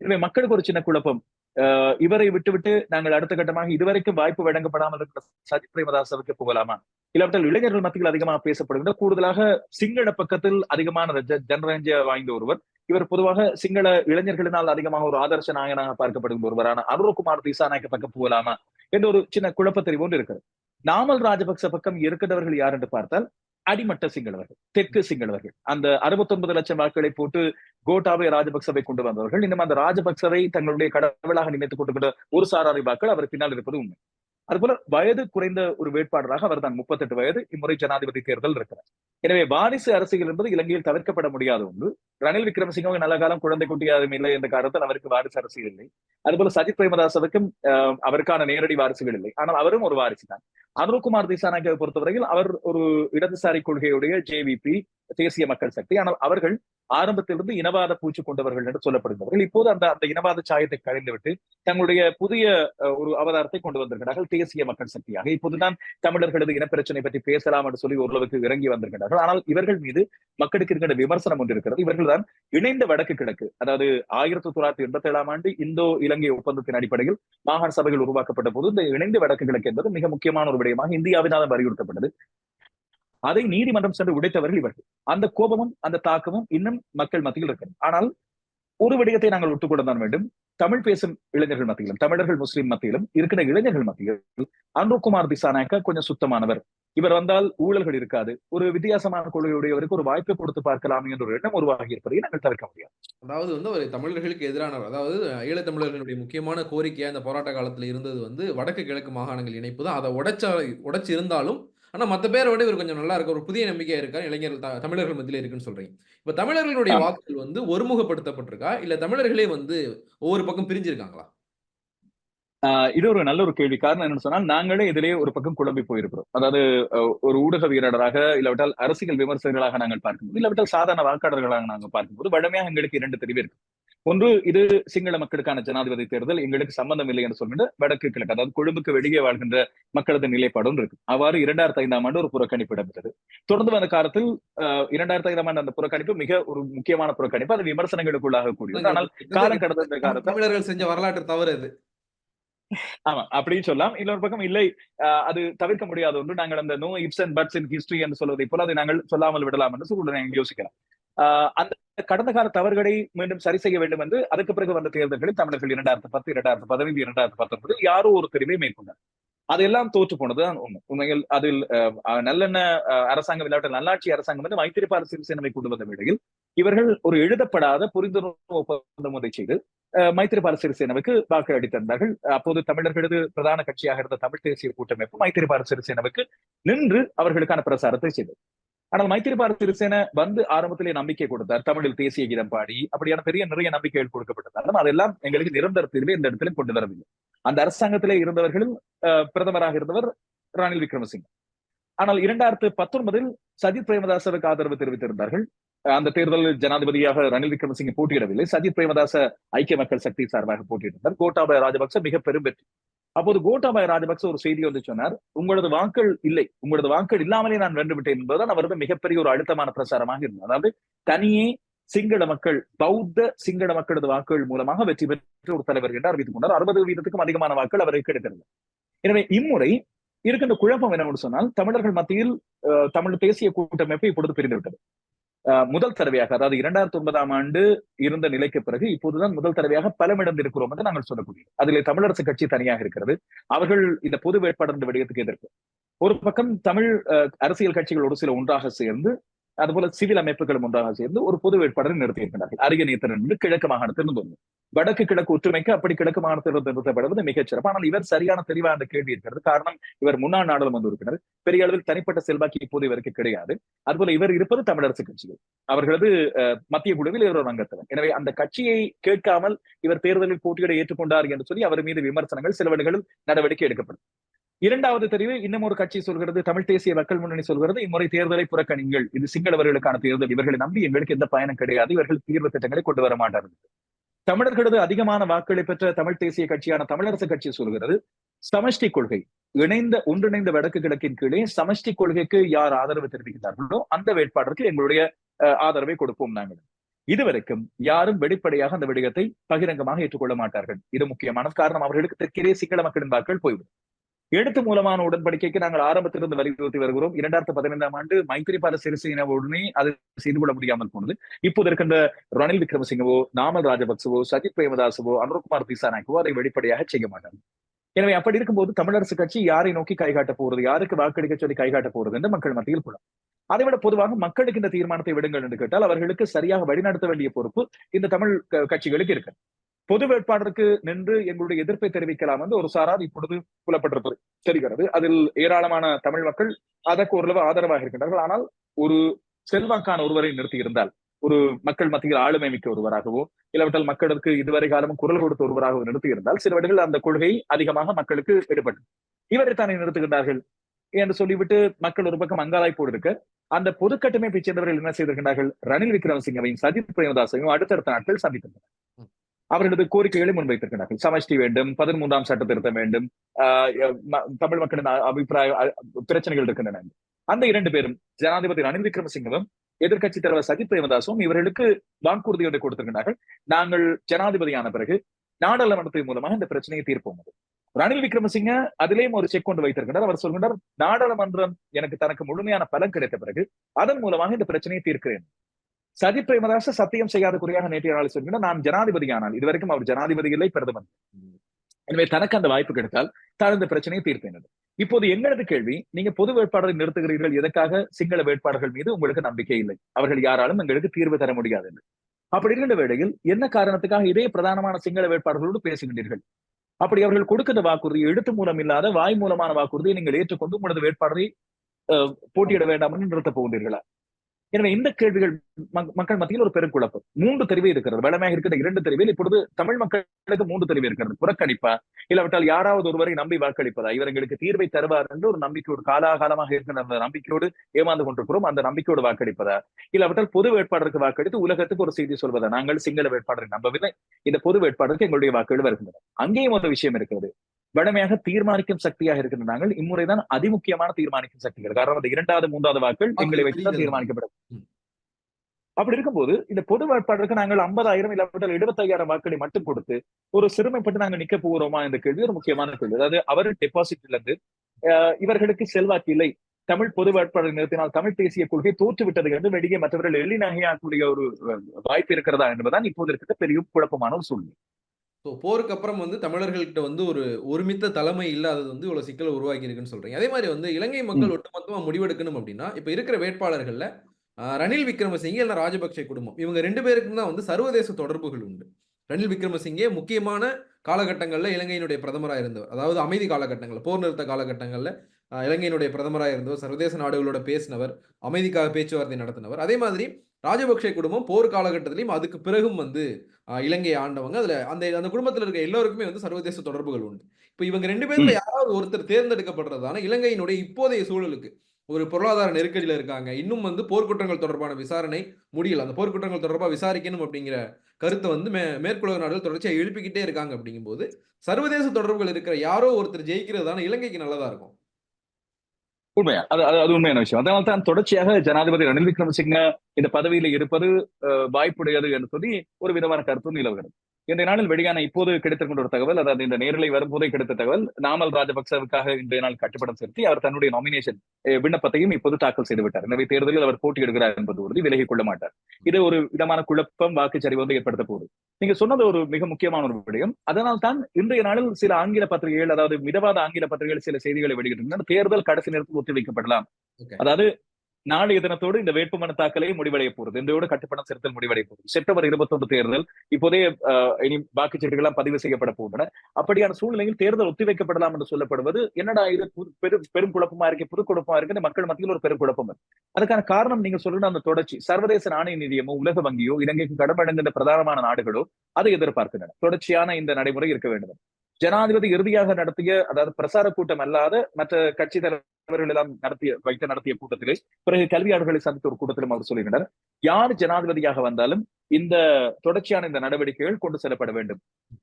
எனவே மக்களுக்கு ஒரு சின்ன குழப்பம். ஆஹ் இவரை விட்டுவிட்டு நாங்கள் அடுத்த கட்டமாக இதுவரைக்கும் வாய்ப்பு வழங்கப்படாமல் இருக்கிற சஜித் பிரேமதாசவுக்கு போகலாமா? இல்லாவிட்டால் இளைஞர்கள் மத்தியில் அதிகமாக பேசப்படுகின்ற கூடுதலாக சிங்கள பக்கத்தில் அதிகமான ஜனரஞ்ச வாய்ந்த ஒருவர் இவர் பொதுவாக சிங்கள இளைஞர்களினால் அதிகமாக ஒரு ஆதர்ச நாயகனாக பார்க்கப்படும் ஒருவரான அருண்குமார் திசாநாயக்க பக்கம் போகலாமா என்ற ஒரு சின்ன குழப்பத்தெரிவு ஒன்று இருக்கிறது. நாமல் ராஜபக்ச பக்கம் இருக்கின்றவர்கள் யார் என்று பார்த்தால் அடிமட்ட சிங்களவர்கள் தெற்கு சிங்களவர்கள். அந்த அறுபத்தி ஒன்பது லட்சம் வாக்குகளை போட்டு கோட்டாவை ராஜபக்சவை கொண்டு வந்தவர்கள். இன்னும் அந்த ராஜபக்சவை தங்களுடைய கடவுளாக நினைத்துக் கொண்டு ஒரு சாராரி வாக்கள் அவர் பின்னால் இருப்பது உண்மை. அதுபோல வயது குறைந்த ஒரு வேட்பாளராக அவர் தான் முப்பத்தெட்டு வயது இம்முறை ஜனாதிபதி தேர்தல் இருக்கிறார். எனவே வாரிசு அரசியல் என்பது இலங்கையில் தவிர்க்கப்பட முடியாத ஒன்று. ரணில் விக்ரமசிங்கவும் நல்ல காலம் குழந்தை குட்டியாரும் இல்லை என்ற காரணத்தில் அவருக்கு வாரிசு அரசியல் இல்லை. அதுபோல சஜித் பிரேமதாசவுக்கும் அவருக்கான நேரடி வாரிசுகள் இல்லை. ஆனால் அவரும் ஒரு வாரிசு தான் அனுர்குமார் திசாநாயக்கை பொறுத்தவரையில் அவர் ஒரு இடதுசாரி கொள்கையுடைய ஜேவிபி தேசிய மக்கள் சக்தி. ஆனால் அவர்கள் ஆரம்பத்திலிருந்து இனவாத பூச்சி கொண்டவர்கள் என்று சொல்லப்படுகிறவர்கள் இப்போது அந்த அந்த இனவாத சாயத்தை கழிந்துவிட்டு தங்களுடைய புதிய ஒரு அவதாரத்தை கொண்டு வந்திருக்கிறார்கள். தேசிய மக்கள் சக்தியாக. இப்போதுதான் தமிழர்களது இனப்பிரச்சனை பற்றி பேசலாம் என்று சொல்லி ஓரளவுக்கு இறங்கி வந்திருக்கிறார்கள். ஆனால் இவர்கள் மீது மக்களுக்கு இருக்கின்ற விமர்சனம் ஒன்று இருக்கிறது. இவர்கள் தான் இணைந்த வடக்கு கிழக்கு அதாவது ஆயிரத்தி தொள்ளாயிரத்தி எண்பத்தி ஏழாம் ஆண்டு இந்தோ இலங்கை ஒப்பந்தத்தின் அடிப்படையில் மாகாண சபைகள் உருவாக்கப்பட்ட போது இந்த இணைந்த வடக்கு கிழக்கு என்பது மிக முக்கியமான ஒரு விடயமாக இந்தியாவினால் வலியுறுத்தப்பட்டது. அதை நீதிமன்றம் சென்று உடைத்தவர்கள் இவர்கள். அந்த கோபமும் அந்த தாக்கமும் இன்னும் மக்கள் மத்தியில் இருக்கிறது. ஆனால் ஒரு விடயத்தை நாங்கள் ஒத்துக்கொண்டுதான் வேண்டும். தமிழ் பேசும் இளைஞர்கள் மத்தியிலும் தமிழர்கள் முஸ்லிம் மத்தியிலும் இருக்கிற இளைஞர்கள் மத்தியில் அன்புகுமார் திசாநாயக்க கொஞ்சம் சுத்தமானவர். இவர் வந்தால் ஊழல்கள் இருக்காது. ஒரு வித்தியாசமான கொள்கையுடையவருக்கு ஒரு வாய்ப்பை கொடுத்து பார்க்கலாம் என்ற ஒரு எண்ணம் உருவாகி இருப்பதை நாங்கள் தவிர்க்க முடியாது. அதாவது வந்து ஒரு தமிழர்களுக்கு எதிரானவர் அதாவது ஈழத்தமிழர்களுடைய முக்கியமான கோரிக்கையா இந்த போராட்ட காலத்துல இருந்தது வந்து வடக்கு கிழக்கு மாகாணங்கள் இணைப்பு தான் அதை உடைச்சா உடைச்சு இருந்தாலும் ஆனா மத்த பேரை விட இவர் கொஞ்சம் நல்லா இருக்கு ஒரு புதிய நம்பிக்கையா இருக்கா இளைஞர்கள் தமிழர்கள் மத்தியில இருக்குன்னு சொல்றீங்க. இப்ப தமிழர்களுடைய வாக்குகள் வந்து ஒருமுகப்படுத்தப்பட்டிருக்கா? இல்ல தமிழர்களே வந்து ஒவ்வொரு பக்கம் பிரிஞ்சிருக்காங்களா? இது ஒரு நல்ல ஒரு கேள்வி. காரணம் என்னன்னு சொன்னால் நாங்களே இதிலே ஒரு பக்கம் குழம்பி போயிருக்கிறோம். அதாவது ஒரு ஊடக வீரராக இல்லாவிட்டால் அரசியல் விமர்சகர்களாக நாங்கள் பார்க்கும்போது இல்லாவிட்டால் சாதாரண வாக்காளர்களாக நாங்கள் பார்க்கும்போது வடமையாக எங்களுக்கு இரண்டு தெரிவு இருக்கு. ஒன்று இது சிங்கள மக்களுக்கான ஜனாதிபதி தேர்தல் எங்களுக்கு சம்பந்தம் இல்லை என்று சொல்லிட்டு வடக்கு கிழக்கு அதாவது கொழும்புக்கு வெளியே வாழ்கின்ற மக்களது நிலைப்பாடும் இருக்கு. அவ்வாறு இரண்டாயிரத்தி ஐந்தாம் ஆண்டு ஒரு புறக்கணிப்பு இடம்பெற்றது. தொடர்ந்து வந்த காலத்தில் இரண்டாயிரத்தி ஐந்தாம் ஆண்டு அந்த புறக்கணிப்பு மிக ஒரு முக்கியமான புறக்கணிப்பு. அது விமர்சனங்களுக்குள்ளாக கூடியது. ஆனால் காலம் கடந்த காலத்தில் தமிழர்கள் செஞ்ச வரலாற்று தவறு அது ஆமா அப்படின்னு சொல்லலாம். இன்னொரு பக்கம் இல்லை அது தவிர்க்க முடியாத ஒன்று. நாங்கள் அந்த no ifs and buts in history என்று சொல்வதை போல அதை நாங்கள் சொல்லாமல் விடலாம் என்று கூட நாங்கள் யோசிக்கலாம். அந்த கடந்த கால தவறுகளை மீண்டும் சரி செய்ய வேண்டும் என்று அதுக்கு பிறகு வந்த தேர்தல்களில் தமிழர்கள் இரண்டாயிரத்தி பத்து இரண்டாயிரத்தி பதினைந்து இரண்டாயிரத்தி பத்தொன்பது யாரோ ஒரு தெரிவை மேற்கொண்டார் அதெல்லாம் தோற்று போனதுதான் உண்மை. உண்மையில் அதில் நல்லெண்ண அரசாங்கம் இல்லாவிட்ட நல்லாட்சி அரசாங்கம் வந்து மைத்திரிபால சிறிசேனவை கொண்டு வந்த வேளையில் இவர்கள் ஒரு எழுதப்படாத புரிந்துணர்வு ஒப்பந்தம் ஒன்றை செய்து மைத்திரிபால சிறிசேனவுக்கு வாக்கு அளித்திருந்தார்கள். அப்போது தமிழர்களது பிரதான கட்சியாக இருந்த தமிழ் தேசிய கூட்டமைப்பு மைத்திரிபால சிறிசேனவுக்கு நின்று அவர்களுக்கான பிரசாரத்தை செய்தது. ஆனால் மைத்திரிபால சிறிசேன வந்து ஆரம்பத்திலே நம்பிக்கை கொடுத்தார். தமிழில் தேசிய கீதம் பாடி அப்படியான பெரிய நிறைய நம்பிக்கைகள் கொடுக்கப்பட்டிருந்தாலும் அதெல்லாம் எங்களுக்கு நிரந்தர தீர்வை இந்த இடத்திலும் கொண்டு வரவில்லை. அந்த அரசாங்கத்திலே இருந்தவர்களும் பிரதமராக இருந்தவர் ரணில் விக்ரமசிங்க. ஆனால் இரண்டாயிரத்து பத்தொன்பதில் சஜித் பிரேமதாசவுக்கு ஆதரவு தெரிவித்திருந்தார்கள். அந்த தேர்தலில் ஜனாதிபதியாக ரணில் விக்ரமசிங்க போட்டியிடவில்லை. சஜித் பிரேமதாச ஐக்கிய மக்கள் சக்தி சார்பாக போட்டியிட்டார் கோட்டாபய ராஜபக்ச மிக பெரும் வெற்றி. அப்போது கோட்டாபய ராஜபக்ச ஒரு செய்தி வந்து சொன்னார் உங்களது வாக்கள் இல்லை. உங்களது வாக்கள் இல்லாமலே நான் வென்று விட்டேன் என்பதுதான் அவரது மிகப்பெரிய ஒரு அழுத்தமான பிரசாரமாக இருந்தது. அதாவது தனியே சிங்கள மக்கள் பௌத்த சிங்கள மக்களது வாக்குகள் மூலமாக வெற்றி பெற்ற ஒரு தலைவர் என்று அறிவித்துக் கொண்டார் அறுபது வீதத்துக்கும் அதிகமான வாக்குகள் அவருக்கு கிடைக்கிறது எனவே இம்முறை இருக்கின்ற குழப்பம் என்னவென்று சொன்னால் தமிழர்கள் மத்தியில் தமிழ் தேசிய கூட்டமைப்பு இப்பொழுது பிரிந்துவிட்டது முதல் தடவையாக அதாவது இரண்டாயிரத்தி ஒன்பதாம் ஆண்டு இருந்த நிலைக்கு பிறகு இப்போதுதான் முதல் தடவையாக பலமிடம் இருக்கிறோம் என்று நாங்கள் சொல்லக்கூடிய அதில் தமிழரசு கட்சி தனியாக இருக்கிறது. அவர்கள் இந்த பொது வேட்பாளர் விடயத்துக்கு எதிர்ப்பு. ஒரு பக்கம் தமிழ் அரசியல் கட்சிகள் ஒரு சில ஒன்றாக சேர்ந்து அதுபோல சிவில் அமைப்புகளும் ஒன்றாக சேர்ந்து ஒரு பொது வேட்பாளரை நிறுத்தியிருக்கிறார்கள். அரிய நேத்தன் என்று கிழக்கு மாகாணத்திலிருந்து வந்து வடக்கு கிழக்கு ஒற்றுமைக்கு அப்படி கிழக்கு மாகாணத்திலிருந்து நிறுத்தப்படுவது மிகச் சிறப்பு. ஆனால் இவர் சரியான தெளிவான அந்த கேள்வி இருக்கிறது. காரணம் இவர் முன்னாள் நாடாளுமன்ற உறுப்பினர். பெரிய அளவில் தனிப்பட்ட செல்வாக்கு இப்போது இவருக்கு கிடையாது. அதுபோல இவர் இருப்பது தமிழரசு கட்சிகள். அவர்களது மத்திய குழுவில் இவர் ஒரு அங்கத்தவர். எனவே அந்த கட்சியை கேட்காமல் இவர் தேர்தலில் போட்டியிட ஏற்றுக்கொண்டார் என்று சொல்லி அவர் மீது விமர்சனங்கள் சில வழிகளில் நடவடிக்கை எடுக்கப்படும். இரண்டாவது தெரிவு இன்னும் ஒரு கட்சி சொல்கிறது தமிழ் தேசிய மக்கள் முன்னணி சொல்கிறது இம்முறை தேர்தலை புறக்கணிங்கள் இது சிங்களவர்களுக்கான தேர்தல். இவர்களை நம்பி எங்களுக்கு எந்த பயணம் கிடையாது. இவர்கள் தீர்வு திட்டங்களை கொண்டு வர மாட்டார்கள். தமிழர்களது அதிகமான வாக்குகளை பெற்ற தமிழ் தேசிய கட்சியான தமிழரசு கட்சி சொல்கிறது சமஷ்டி கொள்கை. இணைந்த ஒன்றிணைந்த வடக்கு கிழக்கின் கீழே சமஷ்டி கொள்கைக்கு யார் ஆதரவு தெரிவிக்கிறார்களோ அந்த வேட்பாளருக்கு எங்களுடைய அஹ், ஆதரவை கொடுப்போம் நாங்கள். இதுவரைக்கும் யாரும் வெளிப்படையாக அந்த விடயத்தை பகிரங்கமாக ஏற்றுக்கொள்ள மாட்டார்கள். இது முக்கியமான காரணம். அவர்களுக்கு தெற்கிலே சிங்கள மக்களின் வாக்கள் போய்விடும். எழுத்து மூலமான உடன்படிக்கைக்கு நாங்கள் ஆரம்பத்திலிருந்து வலியுறுத்தி வருகிறோம். இரண்டாயிரத்தி பதினைந்தாம் ஆண்டு மைத்திரிபால சிறிசேனாவுடனே அது செய்து கொள்ள முடியாமல் போனது. இப்போது இருக்கின்ற ரணில் விக்ரமசிங்கவோ நாமல் ராஜபக்சவோ சஜித் பிரேமதாசவோ அனுர்குமார் திசாநாயக்கவோ அதை வெளிப்படையாக செய்ய மாட்டாங்க எனவே அப்படி இருக்கும்போது தமிழரசு கட்சி யாரை நோக்கி கைகாட்ட போறது யாருக்கு வாக்களிக்க சொல்லி கைகாட்ட போறது என்று மக்கள் மத்தியில் புலம் அதை விட பொதுவாக மக்களுக்கு இந்த தீர்மானத்தை விடுங்கள் என்று கேட்டால் அவர்களுக்கு சரியாக வழிநடத்த வேண்டிய பொறுப்பு இந்த தமிழ் கட்சிகளுக்கு இருக்கு பொது வேட்பாளருக்கு நின்று எங்களுடைய எதிர்ப்பை தெரிவிக்கலாம் என்று ஒரு சாரார் இப்பொழுது புலப்பட்டிருப்பது. தெரிகிறது. அதில் ஏராளமான தமிழ் மக்கள் அதற்கு ஓரளவு ஆதரவாக இருக்கின்றார்கள். ஆனால் ஒரு செல்வாக்கான ஒருவரை நிறுத்தி இருந்தால் ஒரு மக்கள் மத்தியில் ஆளுமை மிக்க ஒருவராகவோ இல்லாவிட்டால் மக்களுக்கு இதுவரை காலமும் குரல் கொடுத்த ஒருவராகவோ நிறுத்தி இருந்தால் சில வேளைகளில் அந்த கொள்கை அதிகமாக மக்களுக்கு எடுபடும் இவரை தானே நிறுத்துகின்றார்கள் என்று சொல்லிவிட்டு மக்கள் ஒரு பக்கம் அங்காலாய் இருக்க அந்த பொது கட்டமைப்பை சேர்ந்தவர்கள் என்ன செய்திருக்கிறார்கள் ரணில் விக்ரமசிங்கவையும் சஜித் பிரேமதாசையும் அடுத்தடுத்த நாட்கள் சந்தித்திருந்தனர் அவர்களது கோரிக்கைகளை முன்வைத்திருக்கிறார்கள். சமஷ்டி வேண்டும் பதிமூன்றாம் சட்ட திருத்தம் வேண்டும் தமிழ் மக்களின் அபிப்பிராய பிரச்சனைகள் இருக்கின்றன. அந்த இரண்டு பேரும் ஜனாதிபதி ரணில் விக்ரமசிங்கவும் எதிர்க்கட்சி தலைவர் சஜித் பிரேமதாசும் இவர்களுக்கு வாக்குறுதி ஒன்றை கொடுத்திருக்கிறார்கள். நாங்கள் ஜனாதிபதியான பிறகு நாடாளுமன்றத்தின் மூலமாக இந்த பிரச்சனையை தீர்ப்போம் ரணில் விக்ரமசிங்க அதிலேயும் ஒரு செக் கொண்டு வைத்திருக்கிறார். அவர் சொல்கின்றார் நாடாளுமன்றம் எனக்கு தனக்கு முழுமையான பலன் கிடைத்த பிறகு அதன் மூலமாக இந்த பிரச்சனையை தீர்க்கிறேன். சஜித் பிரேமதாச சத்தியம் செய்யாத குறையாக நேற்றைய நாள் சொல்கிறார் நான் ஜனாதிபதியானால் இதுவரைக்கும் அவர் ஜனாதிபதி இல்லை பிரதமர் எனவே தனக்கு அந்த வாய்ப்பு கிடைத்தால் தான் இந்த பிரச்சனையை தீர்ப்பேனது. இப்போது எங்களது கேள்வி? நீங்க பொது வேட்பாளரை நிறுத்துகிறீர்கள் எதற்காக சிங்கள வேட்பாளர்கள் மீது உங்களுக்கு நம்பிக்கை இல்லை? அவர்கள் யாராலும் எங்களுக்கு தீர்வு தர முடியாது என்று. அப்படி இருக்கின்ற வேளையில் என்ன காரணத்துக்காக இதே பிரதானமான சிங்கள வேட்பாளர்களோடு பேசுகின்றீர்கள்? அப்படி அவர்கள் கொடுக்கின்ற வாக்குறுதி எழுத்து மூலம் இல்லாத வாய் மூலமான வாக்குறுதியை நீங்கள் ஏற்றுக்கொண்டு உங்களது வேட்பாளரை அஹ், போட்டியிட வேண்டாம் என்று நிறுத்தப் போகின்றீர்களா? எனவே இந்த கேள்விகள் மக்கள் மத்தியில் ஒரு பெரும் குழப்பம் மூன்று தெரிவு இருக்கிறது. வளமையாக இருக்கிற இரண்டு தெரிவில் இப்பொழுது தமிழ் மக்களுக்கு மூன்று தெரிவு இருக்கிறது. புறக்கணிப்பா? இல்லாவிட்டால் யாராவது ஒருவரை நம்பி வாக்களிப்பதா? இவர் எங்களுக்கு தீர்வை தருவார் என்று ஒரு நம்பிக்கையோடு காலாகாலமாக இருக்கிற அந்த நம்பிக்கையோடு ஏமாந்து கொண்டிருக்கிறோம். அந்த நம்பிக்கையோடு வாக்களிப்பதா? இல்லாவிட்டால் பொது வேட்பாளருக்கு வாக்களித்து உலகத்துக்கு ஒரு செய்தி சொல்வதா? நாங்கள் சிங்கள வேட்பாளரை நம்பவில்லை. இந்த பொது வேட்பாளருக்கு எங்களுடைய வாக்குகள் வருகின்றன. அங்கேயும் ஒரு விஷயம் இருக்கிறது. வடமையாக தீர்மானிக்கும் சக்தியாக இருக்கின்ற நாங்கள் இம்முறைதான் அதிமுக்கியமான தீர்மானிக்கும் சக்திகள். காரணம் அந்த இரண்டாவது மூன்றாவது வாக்குகள் எங்களை வச்சுதான் தீர்மானிக்கப்படும். அப்படி இருக்கும்போது இந்த பொது வேட்பாளருக்கு நாங்கள் ஐம்பதாயிரம் இல்லாவிட்டால் எழுபத்தையாயிரம் வாக்களை மட்டும் கொடுத்து ஒரு சிறுமைப்பட்டு நாங்கள் நிக்க போகிறோமா என்ற கேள்வி ஒரு முக்கியமான கேள்வி. அதாவது அவர் டெபாசிட்ல இருந்து இவர்களுக்கு செல்வாக்கு இல்லை. தமிழ் பொது வேட்பாளர் நிறுத்தினால் தமிழ் தேசிய கொள்கை தோற்று விட்டது என்று வெளியே மற்றவர்கள் எள்ளி நகையாக்கூடிய ஒரு வாய்ப்பு இருக்கிறதா என்பதுதான் இப்போது இருக்கிற பெரிய குழப்பமான ஒரு சூழ்நிலை. ஸோ போருக்கு அப்புறம் வந்து தமிழர்கள்கிட்ட வந்து ஒரு ஒருமித்த தலைமை இல்லாதது வந்து இவ்வளவு சிக்கலை உருவாக்கி இருக்குன்னு சொல்றீங்க. அதே மாதிரி வந்து இலங்கை மக்கள் ஒட்டுமொத்தமா முடிவெடுக்கணும் அப்படின்னா இப்ப இருக்கிற வேட்பாளர்கள்ல ரணில் விக்ரமசிங்கே இல்ல ராஜபக்சே குடும்பம். இவங்க ரெண்டு பேருக்கும் தான் வந்து சர்வதேச தொடர்புகள் உண்டு. ரணில் விக்ரமசிங்கே முக்கியமான காலகட்டங்கள்ல இலங்கையினுடைய பிரதமராக இருந்தவர். அதாவது அமைதி காலகட்டங்கள்ல போர் நிறுத்த காலகட்டங்கள்ல இலங்கையினுடைய பிரதமராக இருந்தவர் சர்வதேச நாடுகளோட பேசினவர் அமைதிக்காக பேச்சுவார்த்தை நடத்தினவர். அதே மாதிரி ராஜபக்சே குடும்பம் போர் காலகட்டத்திலையும் அதுக்கு பிறகும் வந்து ஆஹ், இலங்கையை ஆண்டவங்க. அதுல அந்த அந்த குடும்பத்துல இருக்க எல்லோருக்குமே வந்து சர்வதேச தொடர்புகள் உண்டு. இப்போ இவங்க ரெண்டு பேர்ல யாராவது ஒருத்தர் தேர்ந்தெடுக்கப்படுறதான இலங்கையினுடைய இப்போதைய சூழலுக்கு ஒரு பொருளாதார நெருக்கடியில இருக்காங்க. இன்னும் வந்து போர்க்குற்றங்கள் தொடர்பான விசாரணை முடியல. அந்த போர்க்குற்றங்கள் தொடர்பாக விசாரிக்கணும் அப்படிங்கிற கருத்தை வந்து மே மேற்குலக நாடுகள் தொடர்ச்சியா எழுப்பிக்கிட்டே இருக்காங்க அப்படிங்கும்போது சர்வதேச தொடர்புகள் இருக்கிற யாரோ ஒருத்தர் ஜெயிக்கிறதான இலங்கைக்கு நல்லதா இருக்கும். உண்மையா? அது அது அது உண்மையான விஷயம். அதனால தான் தொடர்ச்சியாக ஜனாதிபதி ரணில் விக்ரமசிங்க இந்த பதவியில இருப்பது அஹ், வாய்ப்புடையது என்று சொல்லி ஒரு விதமான கருத்து நிலவுகிறது. இந்த நாளில் வெளியான இப்போது கிடைத்திருக்கின்ற ஒரு தகவல் அதாவது இந்த நேரலை வரும்போதே கிடைத்த தகவல் நாமல் ராஜபக்சவுக்காக இன்றைய நாள் கட்டுப்படம் செலுத்தி அவர் தன்னுடைய நாமினேஷன் விண்ணப்பத்தையும் இப்போது தாக்கல் செய்து விட்டார். எனவே தேர்தலில் அவர் போட்டியிடுகிறார் என்பது உறுதி விலகிக் கொள்ள மாட்டார். இது ஒரு விதமான குழப்பம் வாக்குச்சரிவு வந்து ஏற்படுத்த போகுது. நீங்க சொன்னது ஒரு மிக முக்கியமான ஒரு விடயம். அதனால் தான் இன்றைய நாளில் சில ஆங்கில பத்திரிகைகள் அதாவது மிதவாத ஆங்கில பத்திரிகைகள் சில செய்திகளை வெளியிட்டிருந்தன தேர்தல் கடைசி நேரத்தில் ஒத்திவைக்கப்படலாம். அதாவது நாளைய தினத்தோடு இந்த வேட்புமனு தாக்கலே முடிவடைய போகிறது இந்தோடு கட்டுப்பணம் செலுத்தல் முடிவடைய போகுது செப்டம்பர் இருபத்தொன்று தேர்தல் இப்போதே இனி இனி வாக்குச்சீட்டுகள்லாம் பதிவு செய்யப்பட போகின்றன அப்படியான சூழ்நிலையில் தேர்தல் ஒத்திவைக்கப்படலாம் என்று சொல்லப்படுவது என்னடா இது பெரும் பெரும் குழப்பமா இருக்கு புது குழப்பமா இருக்கு மக்கள் மத்தியில் ஒரு பெரும் குழப்பம் அதுக்கான காரணம் நீங்க சொல்ற அந்த தொடர்ச்சி. சர்வதேச நாணய நிதியமோ உலக வங்கியோ இலங்கைக்கு கடன் வழங்குகின்ற பிரதானமான நாடுகளோ அதை எதிர்பார்க்கின்றன. தொடர்ச்சியான இந்த நடைமுறை இருக்க வேண்டும். ஜனாதிபதி இறுதியாக நடத்திய அதாவது பிரசார கூட்டம் அல்லாத மற்ற கட்சி தலைவர்கள் எல்லாம் நடத்திய வைத்து நடத்திய கூட்டத்திலே பிறகு கல்வியாளர்களை சந்தித்த ஒரு கூட்டத்திலும் அவர் சொல்லுகின்றனர் யார் ஜனாதிபதியாக வந்தாலும் இந்த தொடர்ச்சியான இந்த நடவடிக்கைகள் கொண்டு செல்லப்பட வேண்டும்.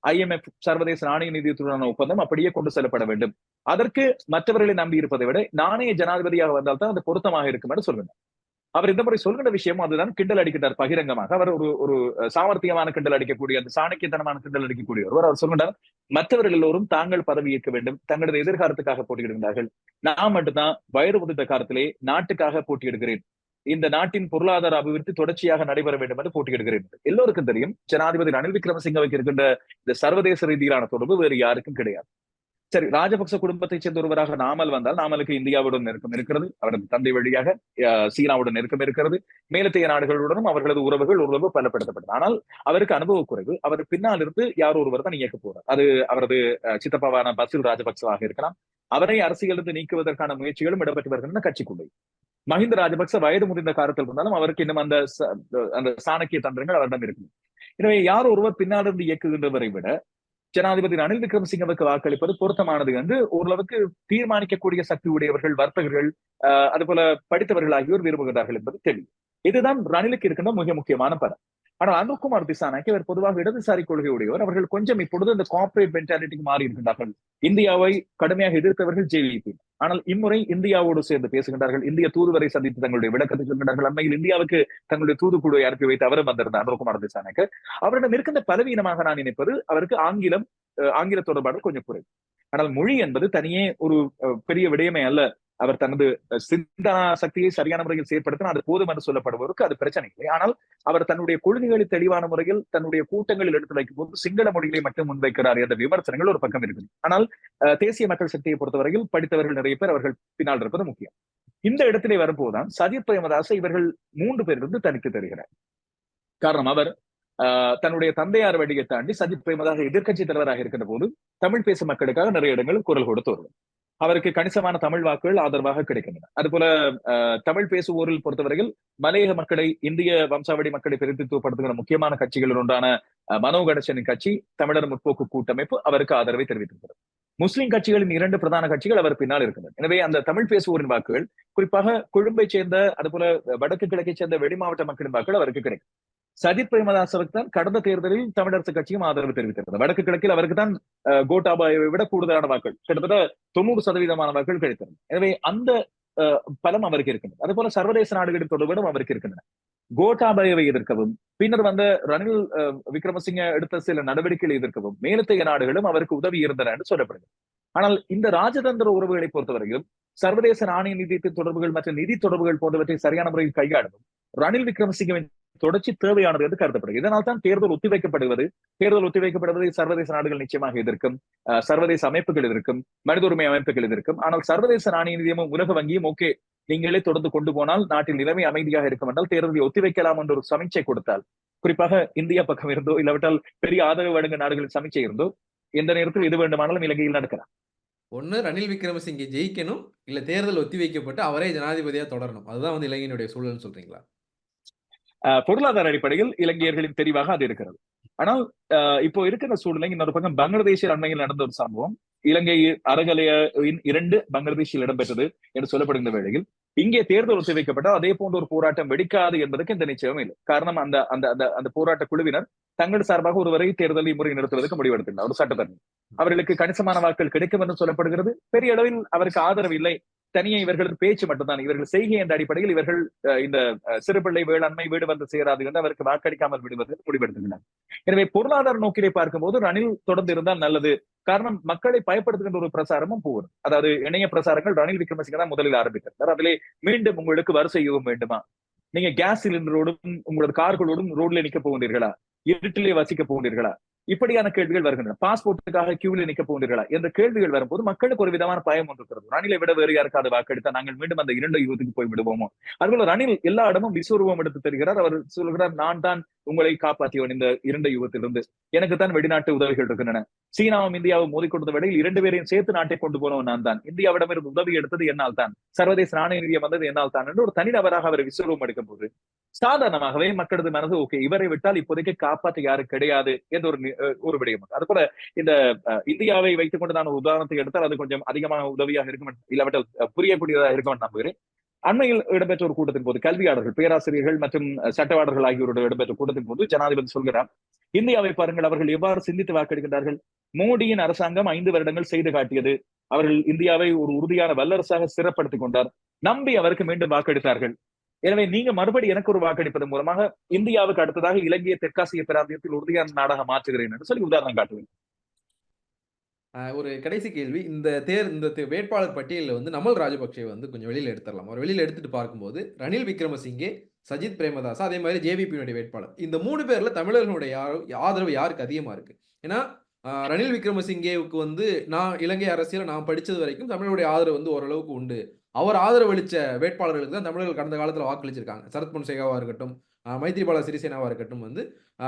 ஐஎம்எஃப் சர்வதேச நாணய நிதியத்துடனான ஒப்பந்தம் அப்படியே கொண்டு செல்லப்பட வேண்டும். அதற்கு மற்றவர்களை நம்பி இருப்பதை விட நாணய ஜனாதிபதியாக வந்தால்தான் அது பொருத்தமாக இருக்கும் என்று சொல்லுங்க அவர் இந்த முறை சொல்கிற விஷயமும் அதுதான் கிண்டல் அடிக்கிறார் பகிரங்கமாக. அவர் ஒரு ஒரு சாமர்த்தியமான கிண்டல் அடிக்கக்கூடிய அந்த சாணக்கியத்தனமான கிண்டல் அடிக்கக்கூடிய ஒருவர். அவர் சொல்கின்றார் மற்றவர்கள் எல்லோரும் தாங்கள் பதவி ஏற்க வேண்டும் தங்களது எதிர்காலத்துக்காக போட்டியிடுகிறார்கள் நான் மட்டும்தான் வயிறு உதித்த காலத்திலே நாட்டுக்காக போட்டியிடுகிறேன். இந்த நாட்டின் பொருளாதார அபிவிருத்தி தொடர்ச்சியாக நடைபெற வேண்டும் என்று போட்டியிடுகிறேன். எல்லோருக்கும் தெரியும் ஜனாதிபதி ரணில் விக்ரமசிங்கவுக்கு இருக்கின்ற இந்த சர்வதேச ரீதியிலான தொடர்பு வேறு யாருக்கும் கிடையாது. சரி ராஜபக்ச குடும்பத்தைச் சேர்ந்த ஒருவராக நாமல் வந்தால் நாமலுக்கு இந்தியாவுடன் நெருக்கம் இருக்கிறது அவரது தந்தை வழியாக சீனாவுடன் நெருக்கம் இருக்கிறது. மேலத்தைய நாடுகளுடனும் அவர்களது உறவுகள் உறவு பலப்படுத்தப்பட்டது. ஆனால் அவருக்கு அனுபவ குறைவு அவர் பின்னால் இருந்து யாரோ ஒருவர் தான் இயக்க போறார். அது அவரது சித்தப்பாவான பசில் ராஜபக்சவாக இருக்கலாம். அவரை அரசியலிருந்து நீக்குவதற்கான முயற்சிகளும் இடம்பெற்று வருகின்றன கட்சிக்குள்ளே. மஹிந்த ராஜபக்ச வயது முதிர்ந்த காலத்தில் இருந்தாலும் அவருக்கு இன்னும் அந்த அந்த சாணக்கிய தந்திரங்கள் அவரிடம் இருக்கும். எனவே யார் ஒருவர் பின்னால் இருந்து இயக்குகின்றவரை விட ஜனாதிபதி ரணில் விக்ரமசிங்கவுக்கு வாக்களிப்பது பொருத்தமானது என்று ஓரளவுக்கு தீர்மானிக்கக்கூடிய சக்தி உடையவர்கள் வர்த்தகர்கள் அது போல படித்தவர்கள் ஆகியோர் விரும்புகிறார்கள் என்பது தெரியும் இதுதான் ரணிலுக்கு இருக்கின்ற மிக முக்கியமான படம். ஆனால் அனுகுமார் திசானாக்கி அவர் பொதுவாக இடதுசாரி கொள்கை உடையவர். அவர்கள் கொஞ்சம் இப்பொழுது இந்த கார்பரேட் மென்டாலிட்டிக்கு மாறி இருக்கின்றார்கள். இந்தியாவை கடுமையாக எதிர்த்தவர்கள் ஜேவிபி ஆனால் இம்முறை இந்தியாவோடு சேர்ந்து பேசுகின்றார்கள். இந்திய தூதுவரை சந்தித்து தங்களுடைய விளக்கத்தை சொல்கின்றார்கள். அண்மையில் இந்தியாவுக்கு தங்களுடைய தூதுக்குழுவை அனுப்பி வைத்து அவரும் வந்திருந்தார் அனுகுமார் திசானக்கு அவரிடம் இருக்கின்ற பலவீனமாக நான் நினைப்பது அவருக்கு ஆங்கிலம் ஆங்கில தொடர்பாடு கொஞ்சம் குறைவு. ஆனால் மொழி என்பது தனியே ஒரு பெரிய விடயமே அல்ல. அவர் தனது சிந்தனா சக்தியை சரியான முறையில் செயற்படுத்தினால் அது போதும் என்று சொல்லப்படுவதற்கு அது பிரச்சனை இல்லை. ஆனால் அவர் தன்னுடைய கொள்கைகளை தெளிவான முறையில் தன்னுடைய கூட்டங்களில் எடுத்து வைக்கும் போது சிங்கள மொழிகளை மட்டும் முன்வைக்கிறார் என்ற விமர்சனங்கள் ஒரு பக்கம் இருக்குது. ஆனால் தேசிய மக்கள் சக்தியை பொறுத்தவரையில் படித்தவர்கள் நிறைய பேர் அவர்கள் பின்னால் இருப்பது முக்கியம். இந்த இடத்திலே வரும்போதுதான் சஜித் பிரேமதாசை இவர்கள் மூன்று பேரிலிருந்து தனித்து தருகிறார். காரணம் அவர் தன்னுடைய தந்தையார் வழியை தாண்டி சஜித் பிரேமதாச எதிர்கட்சி தலைவராக இருக்கின்ற போது தமிழ் பேசும் மக்களுக்காக நிறைய இடங்களில் குரல் கொடுத்து வருவார். அவருக்கு கணிசமான தமிழ் வாக்குகள் ஆதரவாக கிடைக்கின்றன. அதுபோல தமிழ் பேசுவோரில் பொறுத்தவரையில் மலையக மக்களை இந்திய வம்சாவளி மக்களை பிரதித்துவப்படுத்துகிற முக்கியமான கட்சிகளில் ஒன்றான மனோ கணேசனின் கட்சி தமிழர் முற்போக்கு கூட்டமைப்பு அவருக்கு ஆதரவை தெரிவித்திருக்கிறது. முஸ்லிம் கட்சிகளின் இரண்டு பிரதான கட்சிகள் அவர் பின்னால் இருக்கின்றன. எனவே அந்த தமிழ் பேசுவோரின் வாக்குகள் குறிப்பாக கொழும்பை சேர்ந்த அதுபோல வடக்கு கிழக்கை சேர்ந்த வெளி மாவட்ட மக்களின் வாக்குகள் அவருக்கு கிடைக்கும். சஜித் பிரேமதாசருக்கு தான் கடந்த தேர்தலில் தமிழரசு கட்சியும் ஆதரவு தெரிவித்திருந்தது. வடக்கு கிழக்கில் அவருக்கு தான் கோட்டாபாயை விட கூடுதலான வாக்கள் கிட்டத்தட்ட தொண்ணூறு சதவீதமான வாக்கள் கிடைத்திருந்தது. எனவே அந்த பலம் அவருக்கு இருக்கின்றது. அதே போல சர்வதேச நாடுகளின் தொடர்பிலும் அவருக்கு இருக்கின்றன. கோட்டாபாயவை எதிர்க்கவும் பின்னர் வந்த ரணில் விக்ரமசிங்க எடுத்த சில நடவடிக்கைகளை எதிர்க்கவும் மேலத்தைய நாடுகளும் அவருக்கு உதவி இருந்தன என்று சொல்லப்படுகிறது. ஆனால் இந்த ராஜதந்திர உறவுகளை பொறுத்தவரையிலும் சர்வதேச நாணய நிதியத்தின் தொடர்புகள் மற்றும் நிதி தொடர்புகள் போன்றவற்றை சரியான முறையில் கையாளவும் ரணில் விக்ரமசிங்கவின் தொடர்ச்சி தேவையானது என்று கருதப்படுகிறது. இதனால் தான் தேர்தல் ஒத்திவைக்கப்படுவது தேர்தல் ஒத்திவைக்கப்படுவதை சர்வதேச நாடுகள் நிச்சயமாக எதிர்க்கும் சர்வதேச அமைப்புகள் எதிர்க்கும் மனித உரிமை அமைப்புகள் எதிர்க்கும். ஆனால் சர்வதேச நாணய நிதியமும் உலக வங்கியும் ஓகே. நீங்களே தொடர்ந்து கொண்டு போனால் நாட்டில் நிலைமை அமைதியாக இருக்கும் என்றால் தேர்தலை ஒத்திவைக்கலாம் என்ற ஒரு சமீட்சை கொடுத்தால் குறிப்பாக இந்தியா பக்கம் இருந்தோ இல்லாவிட்டால் பெரிய ஆதரவு வழங்கும் நாடுகளின் சமீட்சை இருந்தோ எந்த நேரத்தில் எது வேண்டுமானாலும் இலங்கையில் நடக்கலாம். ஒன்று ரணில் விக்ரமசிங்கே ஜெயிக்கணும் இல்ல தேர்தல் ஒத்தி வைக்கப்பட்டு அவரே ஜனாதிபதியா தொடரணும். அதுதான் வந்து இலங்கையினுடைய சூழல்னு சொல்றீங்களா? பொருளாதார அடிப்படையில் இலங்கையர்களின் தெரிவாக அது இருக்கிறது. ஆனால் இப்போ இருக்கிற சூழ்நிலை இன்னொரு பக்கம் பங்களாதேஷில் அண்மையில் நடந்த ஒரு சம்பவம். இலங்கை அறகலையின் இரண்டு பங்களாதேஷில் இடம்பெற்றது என்று சொல்லப்படுகின்ற வேளையில் இங்கே தேர்தல் ஒத்திவைக்கப்பட்டால் அதே போன்ற ஒரு போராட்டம் வெடிக்காது என்பதற்கு எந்த நிச்சயமும் இல்லை. காரணம் அந்த அந்த அந்த அந்த போராட்ட குழுவினர் தங்கள் சார்பாக ஒருவரை தேர்தலை முறை நடத்துவதற்கு முடிவெடுத்திருந்தார். ஒரு சட்டத்தரணி. அவர்களுக்கு கணிசமான வாக்கள் கிடைக்கும் என்று சொல்லப்படுகிறது. பெரிய அளவில் அவருக்கு ஆதரவு இல்லை தனியே இவர்களது பேச்சு மட்டும்தான். இவர்கள் செய்கை என்ற அடிப்படையில் இவர்கள் இந்த சிறுபிள்ளை வேளாண்மை வீடு வந்து சேராது என்று அவருக்கு வாக்களிக்காமல் விடுவது முடிவெடுத்துள்ளனர். எனவே பொருளாதார நோக்கிலே பார்க்கும்போது ரணில் தொடர்ந்து இருந்தால் நல்லது. காரணம் மக்களை பயப்படுத்துகின்ற ஒரு பிரசாரமும் போகும். அதாவது இணைய பிரசாரங்கள் ரணில் விக்ரமசிங்க தான் முதலில் ஆரம்பித்தார் அதிலே மீண்டும் உங்களுக்கு வரிசை யுகம் வேண்டுமா? நீங்க கேஸ் சிலிண்டரோடும் உங்களது கார்களோடும் ரோட்ல நிக்க போகிறீர்களா இருட்டிலே வசிக்க போகிறீர்களா இப்படியான கேள்விகள் வருகின்றன. பாஸ்போர்ட்டுக்காக கியூவில் நிக்க போகிறீர்களா என்ற கேள்விகள் வரும்போது மக்களுக்கு ஒரு விதமான பயம் ஒன்று இருக்கிறது. ரணிலை விட வேறு யாருக்காவது வாக்கெடுத்தா நாங்கள் மீண்டும் அந்த இரண்டு யுகத்துக்கு போய் விடுவோமோ அதுபோல ரணில் எல்லா இடமும் விஸ்வரூபம் எடுத்து தருகிறார். அவர் சொல்கிறார் நான் தான் உங்களை காப்பாற்றியவன் இந்த இரண்டு யுகத்திலிருந்து. எனக்கு தான் வெளிநாட்டு உதவிகள் இருக்கின்றன. சீனாவும் இந்தியாவும் மோதிக்கொண்ட வேளையில் இரண்டு பேரையும் சேர்த்து நாட்டை கொண்டு போனவன் நான் தான் இந்தியாவிடமிருந்து உதவி எடுத்தது என்னால் தான் சர்வதேச நாணய நிதியம் வந்தது என்னால் தான் என்று ஒரு தனிநபராக அவர் விஸ்வரூபம் எடுக்கும் போது சாதாரணமாகவே மக்களது மனது ஓகே இவரை விட்டால் இப்போதைக்கு காப்பாற்ற யாரும் கிடையாது என்ற ஒரு ஒரு விடயம் அது போல இந்த இந்தியாவை வைத்துக் கொண்டு நான் உதாரணத்தை எடுத்தால் அது கொஞ்சம் அதிகமான உதவியாக இருக்கும் இல்லாவிட்டால் புரியக்கூடியதாக இருக்கும் நம்புகிறேன். அண்மையில் இடம்பெற்ற ஒரு கூட்டத்தின் போது கல்வியாளர்கள் பேராசிரியர்கள் மற்றும் சட்டவாளர்கள் ஆகியோருடன் இடம்பெற்ற கூட்டத்தின் போது ஜனாதிபதி சொல்கிறார் இந்தியாவை பாருங்கள் அவர்கள் எவ்வாறு சிந்தித்து வாக்கெடுக்கின்றார்கள் மோடியின் அரசாங்கம் ஐந்து வருடங்கள் செய்து காட்டியது. அவர்கள் இந்தியாவை ஒரு உறுதியான வல்லரசாக சிறப்படுத்திக் கொண்டார். நம்பி அவருக்கு மீண்டும் வாக்களித்தார்கள். எனவே நீங்க மறுபடி எனக்கு ஒரு வாக்களிப்பதன் மூலமாக இந்தியாவுக்கு அடுத்ததாக இலங்கையை தெற்காசிய பிராந்தியத்தில் உறுதியான நாடாக மாற்றுகிறேன் என்று சொல்லி உதாரணம் காட்டுவேன். ஒரு கடைசி கேள்வி. இந்த தேர் இந்த வேட்பாளர் பட்டியலில் வந்து நமல் ராஜபக்சே வந்து கொஞ்சம் வெளியில் எடுத்துடலாம். அவர் வெளியில் எடுத்துட்டு பார்க்கும்போது ரணில் விக்ரமசிங்கே சஜித் பிரேமதாஸ் அதே மாதிரி ஜேவிபியினுடைய வேட்பாளர். இந்த மூணு பேரில் தமிழர்களுடைய ஆதரவு யாருக்கு? அதிகமாக இருக்குது ஏன்னா ரணில் விக்ரமசிங்கேவுக்கு வந்து நான் இலங்கை அரசியல் நான் படித்தது வரைக்கும் தமிழருடைய ஆதரவு வந்து ஓரளவுக்கு உண்டு. அவர் ஆதரவு வேட்பாளர்களுக்கு தான் தமிழர்கள் கடந்த காலத்தில் வாக்களிச்சிருக்காங்க. சரத் பொன்சேகாவாக இருக்கட்டும் மைத்ரிபால சிறிசேனாவா இருக்கட்டும் வந்து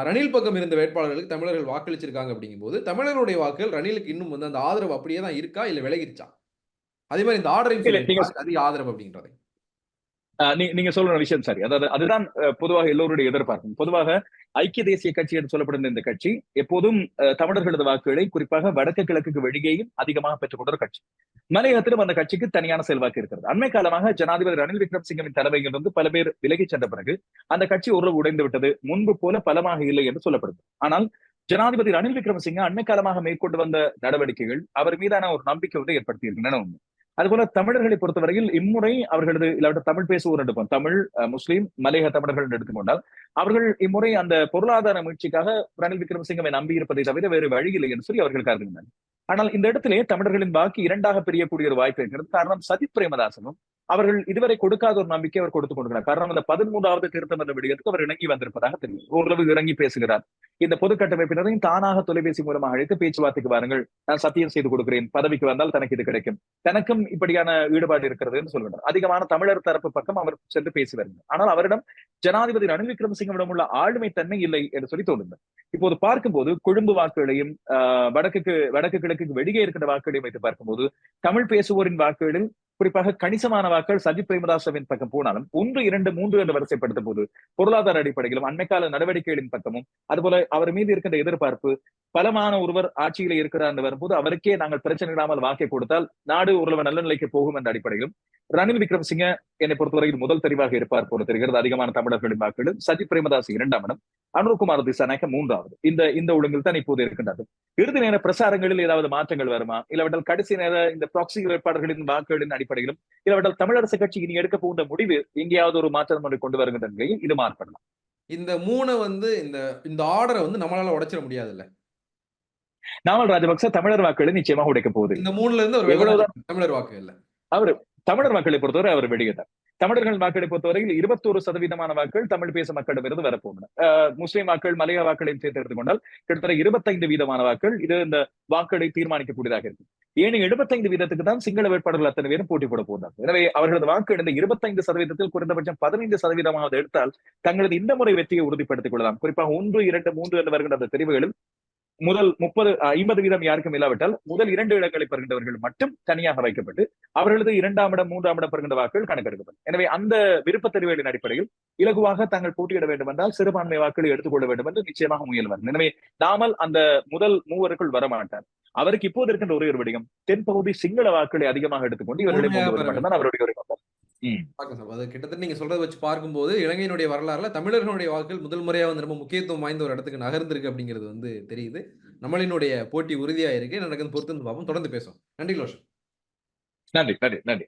ரணில் பக்கம் இருந்த வேட்பாளர்களுக்கு தமிழர்கள் வாக்களிச்சிருக்காங்க அப்படிங்கும்போது தமிழர்களுடைய வாக்குகள் ரணிலுக்கு இன்னும் வந்து அந்த ஆதரவு அப்படியே தான் இருக்கா இல்ல விலகிருச்சா? அதே மாதிரி இந்த ஆர்டரையும் அதிக ஆதரவு அப்படின்றதை. நீங்க சொல்ற விஷயம் சரி. அதாவது அதுதான் பொதுவாக எல்லோருடைய எதிர்பார்ப்பும். பொதுவாக ஐக்கிய தேசிய கட்சி என்று சொல்லப்படுகிற இந்த கட்சி எப்போதும் அஹ், தமிழர்களது வாக்குகளை குறிப்பாக வடக்கு கிழக்குக்கு வெளியேயும் அதிகமாக பெற்றுக்கொண்ட ஒரு கட்சி. மலையகத்திலும் அந்த கட்சிக்கு தனியான செல்வாக்கு இருக்கிறது. அண்மை காலமாக ஜனாதிபதி ரணில் விக்ரமசிங்கவின் தலைமையிலிருந்து பல பேர் விலகிச் சென்ற பிறகு அந்த கட்சி ஒரு உடைந்து விட்டது. முன்பு போல பலமாக இல்லை என்று சொல்லப்படுது. ஆனால் ஜனாதிபதி ரணில் விக்ரமசிங்க அண்மை காலமாக மேற்கொண்டு வந்த நடவடிக்கைகள் அவர் மீதான ஒரு நம்பிக்கை வந்து ஏற்படுத்தியிருக்கின்றன. உண்மை அதுபோல தமிழர்களை பொறுத்தவரையில் இம்முறை அவர்களது இல்லாவிட்ட தமிழ் பேசுவோர் எடுப்போம் தமிழ் முஸ்லீம் மலையக தமிழர்கள் என்று எடுத்துக்கொண்டால் அவர்கள் இம்முறை அந்த பொருளாதார முயற்சிக்காக ரணில் விக்ரமசிங்கவை நம்பி இருப்பதை தவிர வேறு வழி இல்லை என்று சொல்லி அவர்கள் கருதுகின்றனர் ஆனால் இந்த இடத்திலே தமிழர்களின் வாக்கு இரண்டாக பிரியக்கூடிய ஒரு வாய்ப்பு இருக்கிறது. காரணம் சதி பிரேமதாசனும் அவர்கள் இதுவரை கொடுக்காத ஒரு நம்பிக்கை அவர் கொடுத்து கொண்டிருக்கிறார். காரணம் அந்த பதிமூன்றாவது திருத்தம் என்ற விடயத்துக்கு அவர் இணங்கி வந்திருப்பதாக தெரியும். ஓரளவு இறங்கி பேசுகிறார். இந்த பொது கட்டமைப்பினரையும் தானாக தொலைபேசி மூலமாக அழைத்து பேச்சுவார்த்தைக்கு வாருங்கள். நான் சத்தியம் செய்து கொடுக்கிறேன். பதவிக்கு வந்தால் தனக்கு இது கிடைக்கும். தனக்கும் இப்படியான ஈடுபாடு இருக்கிறது என்று சொல்கிறார் அதிகமான தமிழர் தரப்பு பக்கம் அவர் சென்று பேசி வருகிறார். ஆனால் அவரிடம் ஜனாதிபதி ரணில் விக்ரமசிங்கவிடம் உள்ள ஆளுமை தன்மை இல்லை என்று சொல்லி தோன்றுகிறது இப்போது பார்க்கும்போது கொழும்பு வாக்குகளையும் ஆஹ், வடக்குக்கு வடக்கு கிழக்குக்கு வெளியே இருக்கிற வாக்குகளையும் வைத்து பார்க்கும்போது தமிழ் பேசுவோரின் வாக்குகளில் குறிப்பாக கணிசமான வாக்கள் சஜித் பிரேமதாசவின் பக்கம் போனாலும் ஒன்று இரண்டு மூன்று என்று வரிசைப்படுத்தும் போது பொருளாதார அடிப்படையிலும் அண்மைக்கால நடவடிக்கைகளின் பக்கமும் அதுபோல அவர் மீது இருக்கின்ற எதிர்பார்ப்பு பலமான ஒருவர் ஆட்சியில இருக்கிறார் என்று வரும்போது அவருக்கே நாங்கள் பிரச்சனை இல்லாமல் வாக்கை கொடுத்தால் நாடு ஓரளவு நல்ல நிலைக்கு போகும் என்ற அடிப்படையிலும் ரணில் விக்ரமசிங்க என்னை பொறுத்தவரையில் முதல் தெரிவாக இருப்பார் போல தெரிகிறது. அதிகமான தமிழர்களின் வாக்குகள் சஜித் பிரேமதாஸ் இரண்டாம் இடம் அனுர்குமார் திசாநாயக்க மூன்றாவது. இந்த இந்த ஒழுங்கில் தான் இப்போது இருக்கின்றது. இறுதி நேர பிரசாரங்களில் ஏதாவது மாற்றங்கள் வருமா? இல்லாவிட்டால் கடைசி நேர இந்த ப்ராக்சி வேட்பாளர்களின் வாக்குகளின் அடிப்படையிலும் இல்லாவிட்டால் தமிழரசு கட்சி இனி எடுக்க போகின்ற முடிவு எங்கேயாவது ஒரு மாற்றம் ஒன்றை கொண்டு வருகின்ற நிலையில் இது மாறுபடலாம் இந்த மூணை வந்து இந்த இந்த ஆர்டரை வந்து நம்மளால உடைச்சிட முடியாதுல்ல. நாமல் ராஜபக்ச தமிழர் வாக்குகளை நிச்சயமாக உடைக்க போகுது இந்த மூணுல இருந்து ஒரு தமிழர் வாக்கு இல்ல. அவர் தமிழர் மக்களை பொறுத்தவரை அவர் வெளியிட்டார். தமிழர்கள் வாக்களை பொறுத்தவரையில் இருபத்தோரு சதவீதமான வாக்கள் தமிழ் பேசும் மக்களிடமிருந்து வரப்போகின்றன முஸ்லிம் வாக்கள் மலைய வாக்களையும் சேர்த்து எடுத்துக்கொண்டால் கிட்டத்தட்ட இருபத்தைந்து வீதமான வாக்கள் இது இந்த வாக்களை தீர்மானிக்கக்கூடியதாக இருக்கும் ஏனைய எழுபத்தைந்து வீதத்துக்கு தான் சிங்கள வேட்பாளர்கள் அத்தனை பேரும் போட்டி போட போகிறார்கள் எனவே அவர்களது வாக்கு இந்த இருபத்தைந்து சதவீதத்தில் குறைந்தபட்சம் பதினைந்து சதவீதமாவது எடுத்தால் தங்களது இந்த முறை வெற்றியை உறுதிப்படுத்திக் கொள்ளலாம். குறிப்பாக ஒன்று இரண்டு மூன்று என்று வருகின்ற அந்த தெரிவுகளில் முதல் முப்பது ஐம்பது வீதம் யாருக்கும் இல்லாவிட்டால் முதல் இரண்டு இடங்களை பெறுகின்றவர்கள் மட்டும் தனியாக வைக்கப்பட்டு அவர்களது இரண்டாம் இடம் மூன்றாம் இடம் பெறுகின்ற வாக்குகள் கணக்கெடுக்கப்படும். எனவே அந்த விருப்பத் தெரிவுகளின் அடிப்படையில் இலகுவாக தாங்கள் போட்டியிட வேண்டும் என்றால் சிறுபான்மை வாக்குகளை எடுத்துக்கொள்ள வேண்டும் என்று நிச்சயமாக முயல்வார். எனவே நாமல் அந்த முதல் மூவருக்குள் வரமாட்டார். அவருக்கு இப்போது இருக்கின்ற ஒரே ஒரு விடயம் தென்பகுதி சிங்கள வாக்குகளை அதிகமாக எடுத்துக்கொண்டு இவர்களை மட்டும்தான் அவருடைய ஒரு. பார்க்கலாம் அது கிட்டத்தட்ட நீங்க சொல்றதை வச்சு பார்க்கும்போது இலங்கையினுடைய வரலாறுல தமிழர்களுடைய வாக்குகள் முதல் முறையா வந்து ரொம்ப முக்கியத்துவம் வாய்ந்த ஒரு இடத்துக்கு நகர்ந்திருக்கு அப்படிங்கிறது வந்து தெரியுது. நம்மளினுடைய போட்டி உறுதியா இருக்கு நடக்குது பொறுத்து வந்து பார்ப்போம். தொடர்ந்து பேசுவோம். நன்றி லோஷன் நன்றி நன்றி நன்றி.